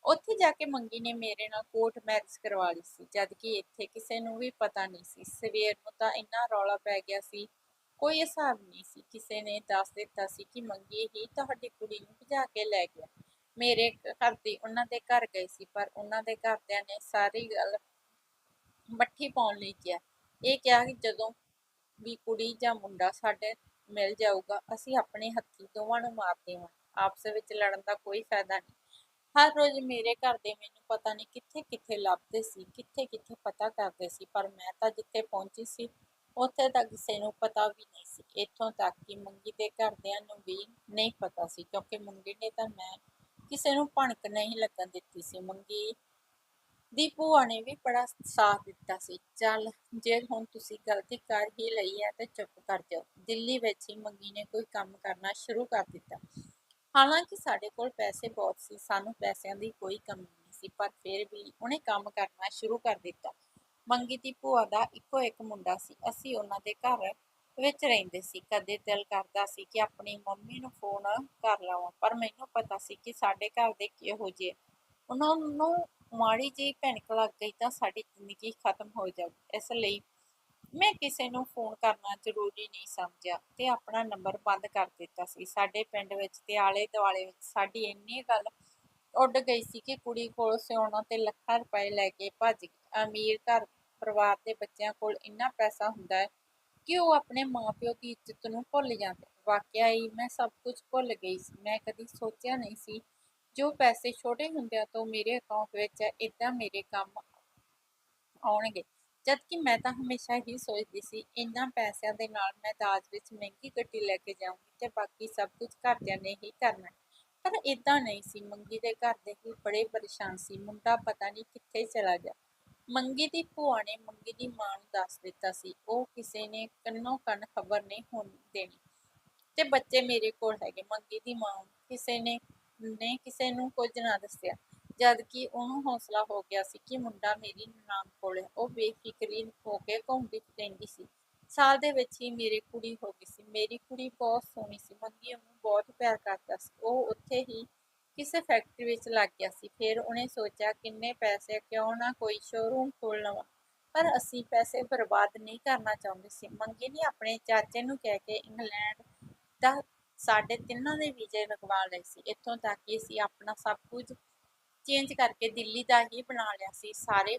ਉੱਥੇ ਜਾ ਕੇ ਮੰਗੀ ਨੇ ਮੇਰੇ ਨਾਲ ਕੋਰਟ ਮੈਰਿਜ ਕਰਵਾ ਲਈ ਸੀ, ਜਦਕਿ ਇੱਥੇ ਕਿਸੇ ਨੂੰ ਵੀ ਪਤਾ ਨਹੀਂ ਸੀ। ਸਵੇਰ ਨੂੰ ਤਾਂ ਇੰਨਾ ਰੌਲਾ ਪੈ ਗਿਆ ਸੀ ਕੋਈ ਹਿਸਾਬ ਨਹੀਂ ਸੀ ਕਿਸੇ ਨੇ ਦੱਸ ਦਿੱਤਾ ਸੀ ਕਿ ਮੰਗੀ ਹੀ ਤੁਹਾਡੀ ਕੁੜੀ ਨੂੰ ਭਜਾ ਕੇ ਲੈ ਗਿਆ। ਮੇਰੇ ਘਰ ਦੀ ਉਹਨਾਂ ਦੇ ਘਰ ਗਏ ਸੀ, ਪਰ ਉਹਨਾਂ ਦੇ ਘਰਦਿਆਂ ਨੇ ਸਾਰੀ ਗੱਲ ਮੱਠੀ ਪਾਉਣ ਲਈ ਕਿਹਾ। ਇਹ ਕਿਹਾ ਕਿ ਜਦੋਂ ਵੀ ਕੁੜੀ ਜਾਂ ਮੁੰਡਾ ਸਾਡੇ ਮਿਲ ਜਾਊਗਾ, ਅਸੀਂ ਆਪਣੇ ਹੱਥੀ ਦੋਵਾਂ ਨੂੰ ਮਾਰ ਦੇਵਾਂ ਆਪਸ ਵਿੱਚ ਲੜਨ ਦਾ ਕੋਈ ਫਾਇਦਾ ਨਹੀਂ। ਹਰ ਰੋਜ਼ ਮੇਰੇ ਘਰ ਦੇ ਮੈਨੂੰ ਪਤਾ ਨਹੀਂ ਕਿੱਥੇ ਕਿੱਥੇ ਲੱਭਦੇ ਸੀ ਕਿੱਥੇ ਕਿੱਥੇ ਪਤਾ ਕਰਦੇ ਸੀ, ਪਰ ਮੈਂ ਤਾਂ ਜਿੱਥੇ ਪਹੁੰਚੀ ਸੀ ਉੱਥੇ ਤੱਕ ਕਿਸੇ ਨੂੰ ਪਤਾ ਵੀ ਨਹੀਂ ਸੀ, ਇੱਥੋਂ ਤੱਕ ਕਿ ਮੰਗੀ ਦੇ ਘਰਦਿਆਂ ਨੂੰ ਵੀ ਨਹੀਂ ਪਤਾ ਸੀ, ਕਿਉਂਕਿ ਮੰਗੀ ਨੇ ਤਾਂ ਮੈਂ ਕਿਸੇ ਨੂੰ ਭਣਕ ਨਹੀਂ ਲੱਗਣ ਦਿੱਤੀ ਸੀ। ਮੰਗੀ ਦੀ ਭੂਆ ਨੇ ਵੀ ਬੜਾ ਸਾਥ ਦਿੱਤਾ ਸੀ, ਚੱਲ ਜੇ ਹੁਣ ਤੁਸੀਂ ਗਲਤੀ ਕਰ ਹੀ ਲਈ ਹੈ ਤਾਂ ਚੁੱਪ ਕਰ ਜਾਓ। ਦਿੱਲੀ ਵਿੱਚ ਹੀ ਮੰਗੀ ਨੇ ਕੋਈ ਕੰਮ ਕਰਨਾ ਸ਼ੁਰੂ ਕਰ ਦਿੱਤਾ। ਹਾਲਾਂਕਿ ਸਾਡੇ ਕੋਲ ਪੈਸੇ ਬਹੁਤ ਸੀ, ਸਾਨੂੰ ਪੈਸਿਆਂ ਦੀ ਕੋਈ ਕਮੀ ਨਹੀਂ ਸੀ, ਪਰ ਫਿਰ ਵੀ ਉਹਨੇ ਕੰਮ ਕਰਨਾ ਸ਼ੁਰੂ ਕਰ ਦਿੱਤਾ। ਮੰਗੀ ਦੀ ਭੂਆ ਦਾ ਇੱਕੋ ਇੱਕ ਮੁੰਡਾ ਸੀ। ਅਸੀਂ ਉਹਨਾਂ ਦੇ ਘਰ ਵਿੱਚ ਰਹਿੰਦੇ ਸੀ। ਕਦੇ ਦਿਲ ਕਰਦਾ ਸੀ ਕਿ ਆਪਣੀ ਮੰਮੀ ਨੂੰ ਫੋਨ ਕਰ ਲਵਾਂ, ਪਰ ਮੈਨੂੰ ਪਤਾ ਸੀ ਕਿ ਸਾਡੇ ਘਰ ਦੇ ਕਿਹੋ ਜਿਹੇ ਉਹਨਾਂ ਨੂੰ ਮਾੜੀ ਜਿਹੀ ਭਿਣਕ ਲੱਗ ਗਈ ਤਾਂ ਸਾਡੀ ਜ਼ਿੰਦਗੀ ਖਤਮ ਹੋ ਜਾਊ ਇਸ ਲਈ ਮੈਂ ਕਿਸੇ ਨੂੰ ਫੋਨ ਕਰਨਾ ਜ਼ਰੂਰੀ ਨਹੀਂ ਸਮਝਿਆ ਤੇ ਆਪਣਾ ਨੰਬਰ ਬੰਦ ਕਰ ਦਿੱਤਾ ਸੀ। ਸਾਡੇ ਪਿੰਡ ਵਿੱਚ ਤੇ ਆਲੇ ਦੁਆਲੇ ਵਿੱਚ ਸਾਡੀ ਇੰਨੀ ਗੱਲ ਉੱਡ ਗਈ ਸੀ ਕਿ ਕੁੜੀ ਕੋਲ ਸਿਉਣਾ ਤੇ ਲੱਖਾਂ ਰੁਪਏ ਲੈ ਕੇ ਭੱਜ ਗਈ। ਅਮੀਰ ਘਰ ਪਰਿਵਾਰ ਦੇ ਬੱਚਿਆਂ ਕੋਲ ਇੰਨਾ ਪੈਸਾ ਹੁੰਦਾ ਹੈ ਕਿ ਉਹ ਆਪਣੇ ਮਾਪਿਓ ਦੀ ਇੱਜ਼ਤ ਨੂੰ ਭੁੱਲ ਜਾਂਦੇ ਵਾਕਿਆ ਹੀ ਮੈਂ ਸਭ ਕੁਝ ਭੁੱਲ ਗਈ ਸੀ। ਮੈਂ ਕਦੀ ਸੋਚਿਆ ਨਹੀਂ ਸੀ ਜੋ ਪੈਸੇ ਛੋਟੇ ਹੁੰਦਿਆਂ ਤੋਂ ਮੇਰੇ ਅਕਾਊਂਟ ਵਿੱਚ ਹੈ ਇਦਾਂ ਮੇਰੇ ਕੰਮ ਆਉਣਗੇ। ਜਦ ਕਿ ਮੈਂ ਤਾਂ ਹਮੇਸ਼ਾ ਹੀ ਸੋਚਦੀ ਸੀ ਇਹਨਾਂ ਪੈਸਿਆਂ ਦੇ ਨਾਲ ਮੈਂ ਦਾਜ ਵਿੱਚ ਮਹਿੰਗੀ ਗੱਡੀ ਲੈ ਕੇ ਜਾਊਂਗੀ ਤੇ ਬਾਕੀ ਸਭ ਕੁਝ ਘਰਦਿਆਂ ਨੇ ਹੀ ਕਰਨਾ ਪਰ ਇਦਾਂ ਨਹੀਂ ਸੀ। ਮੰਗੀ ਦੇ ਘਰ ਦੇ ਹੀ ਬੜੇ ਪਰੇਸ਼ਾਨ ਸੀ। ਮੁੰਡਾ ਪਤਾ ਨਹੀਂ ਕਿੱਥੇ ਚਲਾ ਗਿਆ। ਮੰਗੀ ਦੀ ਭੂਆ ਨੇ ਮੰਗੀ ਦੀ ਮਾਂ ਨੂੰ ਦੱਸ ਦਿੱਤਾ ਸੀ। ਉਹ ਕਿਸੇ ਨੇ ਕੰਨੋਂ ਕੰਨ ਖਬਰ ਨਹੀਂ ਹੋਣ ਦੇਣੀ। ਤੇ ਬੱਚੇ ਮੇਰੇ ਕੋਲ ਹੈਗੇ। ਮੰਗੀ ਦੀ ਮਾਂ ਕਿਸੇ ਨੇ ਨੇ ਕਿਸੇ ਨੂੰ ਕੁਝ ਨਾ ਦੱਸਿਆ। ਜਦ ਕਿ ਉਹਨੂੰ ਹੌਸਲਾ ਹੋ ਗਿਆ ਸੀ ਕਿ ਮੁੰਡਾ ਮੇਰੀ ਨਾਮ ਕੋਲ ਹੈ। ਉਹ ਬੇਫਿਕਰੀ ਹੋ ਕੇ ਘੁੰਮਦੀ ਰਹਿੰਦੀ ਸੀ। ਸਾਲ ਦੇ ਵਿੱਚ ਹੀ ਮੇਰੀ ਕੁੜੀ ਹੋ ਗਈ ਸੀ। ਮੇਰੀ ਕੁੜੀ ਬਹੁਤ ਸੋਹਣੀ ਸੀ। ਮੰਗੀ ਉਹਨੂੰ ਬਹੁਤ ਪਿਆਰ ਕਰਦਾ ਸੀ। ਉਹ ਉੱਥੇ ਹੀ ਕਿਸੇ ਫੈਕਟਰੀ ਵਿੱਚ ਲੱਗ ਗਿਆ ਸੀ, ਫਿਰ ਉਹਨੇ ਸੋਚਿਆ ਕਿੰਨੇ ਪੈਸੇ ਕਿਉਂ ਨਾ ਕੋਈ ਸ਼ੋਰੂਮ ਖੋਲ ਲਵਾਂ। ਪਰ ਅਸੀਂ ਪੈਸੇ ਬਰਬਾਦ ਨਹੀਂ ਕਰਨਾ ਚਾਹੁੰਦੇ ਸੀ। ਮੰਗੀ ਨੇ ਆਪਣੇ ਚਾਚੇ ਨੂੰ ਕਹਿ ਕੇ ਇੰਗਲੈਂਡ ਦਾ ਸਾਡੇ ਤਿੰਨਾਂ ਦੇ ਵੀਜ਼ੇ ਲਗਵਾ ਲਏ ਸੀ। ਇੱਥੋਂ ਤੱਕ ਕਿ ਅਸੀਂ ਆਪਣਾ ਸਭ ਕੁਝ ਚੇਂਜ ਕਰਕੇ ਦਿੱਲੀ ਦਾ ਹੀ ਬਣਾ ਲਿਆ ਸੀ। ਸਾਰੇ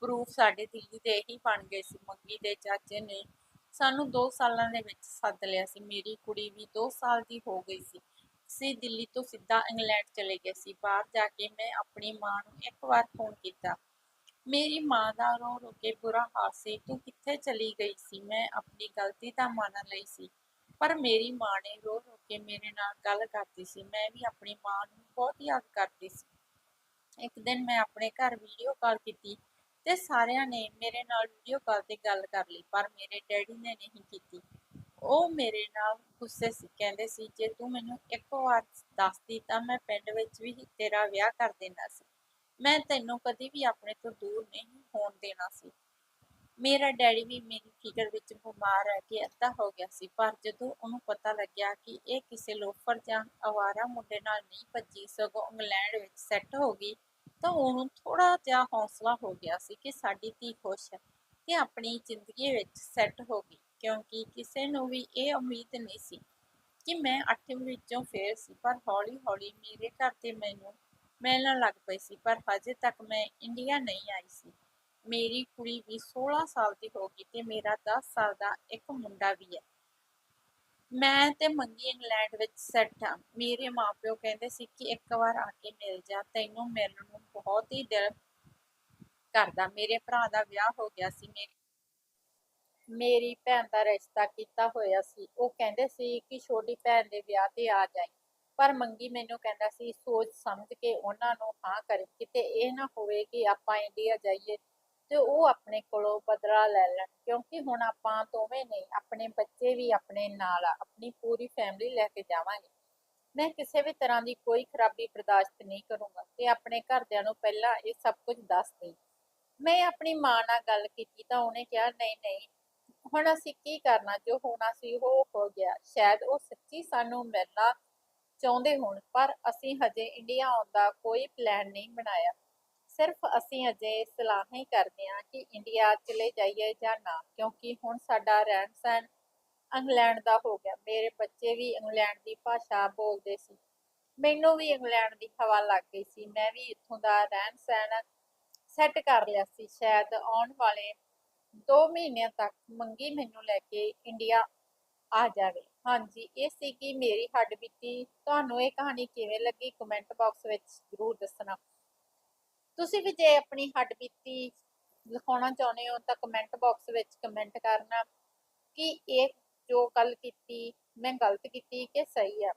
ਪ੍ਰੂਫ ਸਾਡੇ ਦਿੱਲੀ ਦੇ ਹੀ ਬਣ ਗਏ ਸੀ। ਮੰਗੀ ਦੇ ਚਾਚੇ ਨੇ ਸਾਨੂੰ 2 ਸਾਲਾਂ ਦੇ ਵਿੱਚ ਸੱਦ ਲਿਆ ਸੀ। ਮੇਰੀ ਕੁੜੀ ਵੀ 2 ਸਾਲ ਦੀ ਹੋ ਗਈ ਸੀ। ਅਸੀਂ ਦਿੱਲੀ ਤੋਂ ਸਿੱਧਾ ਇੰਗਲੈਂਡ ਚਲੇ ਗਏ ਸੀ। ਬਾਹਰ ਜਾ ਕੇ ਮੈਂ ਆਪਣੀ ਮਾਂ ਨੂੰ ਇੱਕ ਵਾਰ ਫੋਨ ਕੀਤਾ। ਮੇਰੀ ਮਾਂ ਦਾ ਰੋ ਰੋ ਕੇ ਬੁਰਾ ਹਾਲ ਸੀ। ਤੂੰ ਕਿੱਥੇ ਚਲੀ ਗਈ ਸੀ? ਮੈਂ ਆਪਣੀ ਗਲਤੀ ਤਾਂ ਮੰਨ ਲਈ ਸੀ, ਪਰ ਮੇਰੀ ਮਾਂ ਨੇ ਰੋ ਰੋ ਕੇ ਮੇਰੇ ਨਾਲ ਗੱਲ ਕਰਦੀ ਸੀ। ਮੈਂ ਵੀ ਆਪਣੀ ਮਾਂ ਨੂੰ ਬਹੁਤ ਯਾਦ ਕਰਦੀ ਸੀ। ਇੱਕ ਦਿਨ ਮੈਂ ਆਪਣੇ ਘਰ ਵੀਡੀਓ ਕਾਲ ਕੀਤੀ ਤੇ ਸਾਰਿਆਂ ਨੇ ਮੇਰੇ ਨਾਲ ਵੀਡੀਓ ਕਾਲ ਤੇ ਗੱਲ ਕਰ ਲਈ, ਪਰ ਮੇਰੇ ਡੈਡੀ ਨੇ ਨਹੀਂ ਕੀਤੀ। ਉਹ ਮੇਰੇ ਨਾਲ ਗੁੱਸੇ ਸੀ, ਕਹਿੰਦੇ ਸੀ, ਜੇ ਤੂੰ ਮੈਨੂੰ ਇੱਕ ਵਾਰ ਦੱਸਦੀ ਤਾਂ ਮੈਂ ਪਿੰਡ ਵਿੱਚ ਵੀ ਤੇਰਾ ਵਿਆਹ ਕਰ ਦੇਣਾ ਸੀ। ਮੈਂ ਤੈਨੂੰ ਕਦੀ ਵੀ ਆਪਣੇ ਤੋਂ ਦੂਰ ਨਹੀਂ ਹੋਣ ਦੇਣਾ ਸੀ। ਮੇਰਾ ਡੈਡੀ ਵੀ ਮੇਰੀ ਫਿਕਰ ਵਿੱਚ ਬਿਮਾਰ ਰਹਿ ਕੇ ਅੱਧਾ ਹੋ ਗਿਆ ਸੀ, ਪਰ ਜਦੋਂ ਉਹਨੂੰ ਪਤਾ ਲੱਗਿਆ ਕਿ ਇਹ ਕਿਸੇ ਲੋਫਰ ਜਾਂ ਅਵਾਰਾ ਮੁੰਡੇ ਨਾਲ ਨਹੀਂ ਭੱਜੀ, ਸਗੋਂ ਇੰਗਲੈਂਡ ਵਿੱਚ ਸੈੱਟ ਹੋ ਗਈ, ਤਾਂ ਉਹਨੂੰ ਥੋੜਾ ਜਿਹਾ ਹੌਸਲਾ ਹੋ ਗਿਆ ਸੀ ਕਿ ਸਾਡੀ ਧੀ ਖੁਸ਼ ਹੈ ਤੇ ਆਪਣੀ ਜ਼ਿੰਦਗੀ ਵਿੱਚ ਸੈੱਟ ਹੋ ਗਈ। ਕਿਉਂਕਿ ਕਿਸੇ ਨੂੰ ਵੀ ਇਹ ਉਮੀਦ ਨਹੀਂ ਸੀ ਕਿ ਮੈਂ 8ਵੀਂ ਵਿੱਚੋਂ ਫੇਲ ਸੀ, ਪਰ ਹੌਲੀ ਹੌਲੀ ਮੇਰੇ ਘਰ ਤੇ ਮੈਨੂੰ ਮਿਲਣ ਲੱਗ ਪਈ ਸੀ, ਪਰ ਹਜੇ ਤੱਕ ਮੈਂ ਇੰਡੀਆ ਨਹੀਂ ਆਈ ਸੀ। ਮੇਰੀ ਕੁੜੀ ਵੀ 16 ਸਾਲ ਦੀ ਹੋ ਗਈ ਤੇ ਮੇਰਾ 10 ਸਾਲ ਦਾ ਇੱਕ ਮੁੰਡਾ ਵੀ ਹੈ। ਮੈਂ ਤੇ ਮੰਗੀ ਇੰਗਲੈਂਡ ਵਿੱਚ ਸੈੱਟ ਹਾਂ। ਮੇਰੇ ਮਾਪਿਓ ਕਹਿੰਦੇ ਸੀ ਕਿ ਇੱਕ ਵਾਰ ਆ ਕੇ ਮਿਲ ਜਾ, ਤੈਨੂੰ ਮਿਲਣ ਨੂੰ ਬਹੁਤ ਹੀ ਦਿਲ ਕਰਦਾ। ਮੇਰੇ ਭਰਾ ਦਾ ਵਿਆਹ ਹੋ ਗਿਆ ਸੀ, ਮੇਰੀ ਮੇਰੀ ਭੈਣ ਦਾ ਰਿਸ਼ਤਾ ਕੀਤਾ ਹੋਇਆ ਸੀ। ਉਹ ਕਹਿੰਦੇ ਸੀ ਕਿ ਛੋਟੀ ਭੈਣ ਦੇ ਵਿਆਹ ਤੇ ਆ ਜਾਈ। ਪਰ ਮੰਗੀ ਮੈਨੂੰ ਕਹਿੰਦਾ ਸੀ, ਸੋਚ ਸਮਝ ਕੇ ਉਹਨਾਂ ਨੂੰ ਹਾਂ ਕਰੇ। ਕਿਤੇ ਇਹ ਨਾ ਹੋਵੇ ਕਿ ਆਪਾਂ ਇੰਡੀਆ ਜਾਈਏ ਤੇ ਉਹ ਆਪਣੇ ਕੋਲੋਂ ਬਦਲਾ ਲੈ ਲੈਣ। ਕਿਉਂਕਿ ਹੁਣ ਆਪਾਂ ਦੋਵੇਂ ਨਹੀਂ ਆਪਣੇ ਬੱਚੇ ਵੀ ਆਪਣੇ ਨਾਲ ਆ। ਆਪਣੀ ਪੂਰੀ ਫੈਮਿਲੀ ਲੈ ਕੇ ਜਾਵਾਂਗੇ। ਮੈਂ ਕਿਸੇ ਵੀ ਤਰ੍ਹਾਂ ਦੀ ਕੋਈ ਖਰਾਬੀ ਬਰਦਾਸ਼ਤ ਨਹੀਂ ਕਰੂੰਗਾ ਤੇ ਆਪਣੇ ਘਰਦਿਆਂ ਨੂੰ ਪਹਿਲਾਂ ਇਹ ਸਭ ਕੁਝ ਦੱਸ ਦੇ ਮੈਂ ਆਪਣੀ ਮਾਂ ਨਾਲ ਗੱਲ ਕੀਤੀ ਤਾਂ ਉਹਨੇ ਕਿਹਾ, ਨਹੀਂ ਨਹੀਂ ਹੁਣ ਅਸੀਂ ਕੀ ਕਰਨਾ ਜੋ ਹੋਣਾ ਸੀ ਉਹ ਹੋ ਗਿਆ। ਸ਼ਾਇਦ ਉਹ ਸੱਚੀ ਸਾਨੂੰ ਮਿਲਣਾ ਚਾਹੁੰਦੇ ਹੋਣ, ਪਰ ਅਸੀਂ ਹਜੇ ਇੰਡੀਆ ਆਉਣ ਦਾ ਕੋਈ ਪਲਾਨ ਨਹੀਂ ਬਣਾਇਆ। ਸਿਰਫ ਅਸੀਂ ਅਜੇ ਸਲਾਹਾਂ ਹੀ ਕਰਦੇ ਹਾਂ ਕਿ ਇੰਡੀਆ ਚਲੇ ਜਾਈਏ ਜਾਂ ਨਾ, ਕਿਉਂਕਿ ਹੁਣ ਸਾਡਾ ਰਹਿਣ ਸਹਿਣ ਇੰਗਲੈਂਡ ਦਾ ਹੋ ਗਿਆ। ਮੇਰੇ ਬੱਚੇ ਵੀ ਇੰਗਲੈਂਡ ਦੀ ਭਾਸ਼ਾ ਬੋਲਦੇ ਸੀ। ਮੈਨੂੰ ਵੀ ਇੰਗਲੈਂਡ ਦੀ ਹਵਾ ਲੱਗ ਗਈ ਸੀ। ਮੈਂ ਵੀ ਇੱਥੋਂ ਦਾ ਰਹਿਣ ਸਹਿਣ ਸੈੱਟ ਕਰ ਲਿਆ ਸੀ। ਸ਼ਾਇਦ ਆਉਣ ਵਾਲੇ 2 ਮਹੀਨਿਆਂ ਤੱਕ ਮੰਗੀ ਮੈਨੂੰ ਲੈ ਕੇ ਇੰਡੀਆ ਆ ਜਾਵੇ। ਹਾਂਜੀ, ਇਹ ਸੀ ਕਿ ਮੇਰੀ ਹੱਡਬੀਤੀ ਤੁਹਾਨੂੰ ਇਹ ਕਹਾਣੀ ਕਿਵੇਂ ਲੱਗੀ? ਕਮੈਂਟ ਬਾਕਸ ਵਿੱਚ ਜ਼ਰੂਰ ਦੱਸਣਾ। ਤੁਸੀਂ ਵੀ ਜੇ ਆਪਣੀ ਹੱਡਬੀਤੀ ਲਿਖਾਉਣਾ ਚਾਹੁੰਦੇ ਹੋ ਤਾਂ ਕਮੈਂਟ ਬਾਕਸ ਵਿੱਚ ਕਮੈਂਟ ਕਰਨਾ ਕਿ ਇਹ ਜੋ ਗੱਲ ਕੀਤੀ, ਮੈਂ ਗਲਤ ਕੀਤੀ ਕਿ ਸਹੀ ਆ।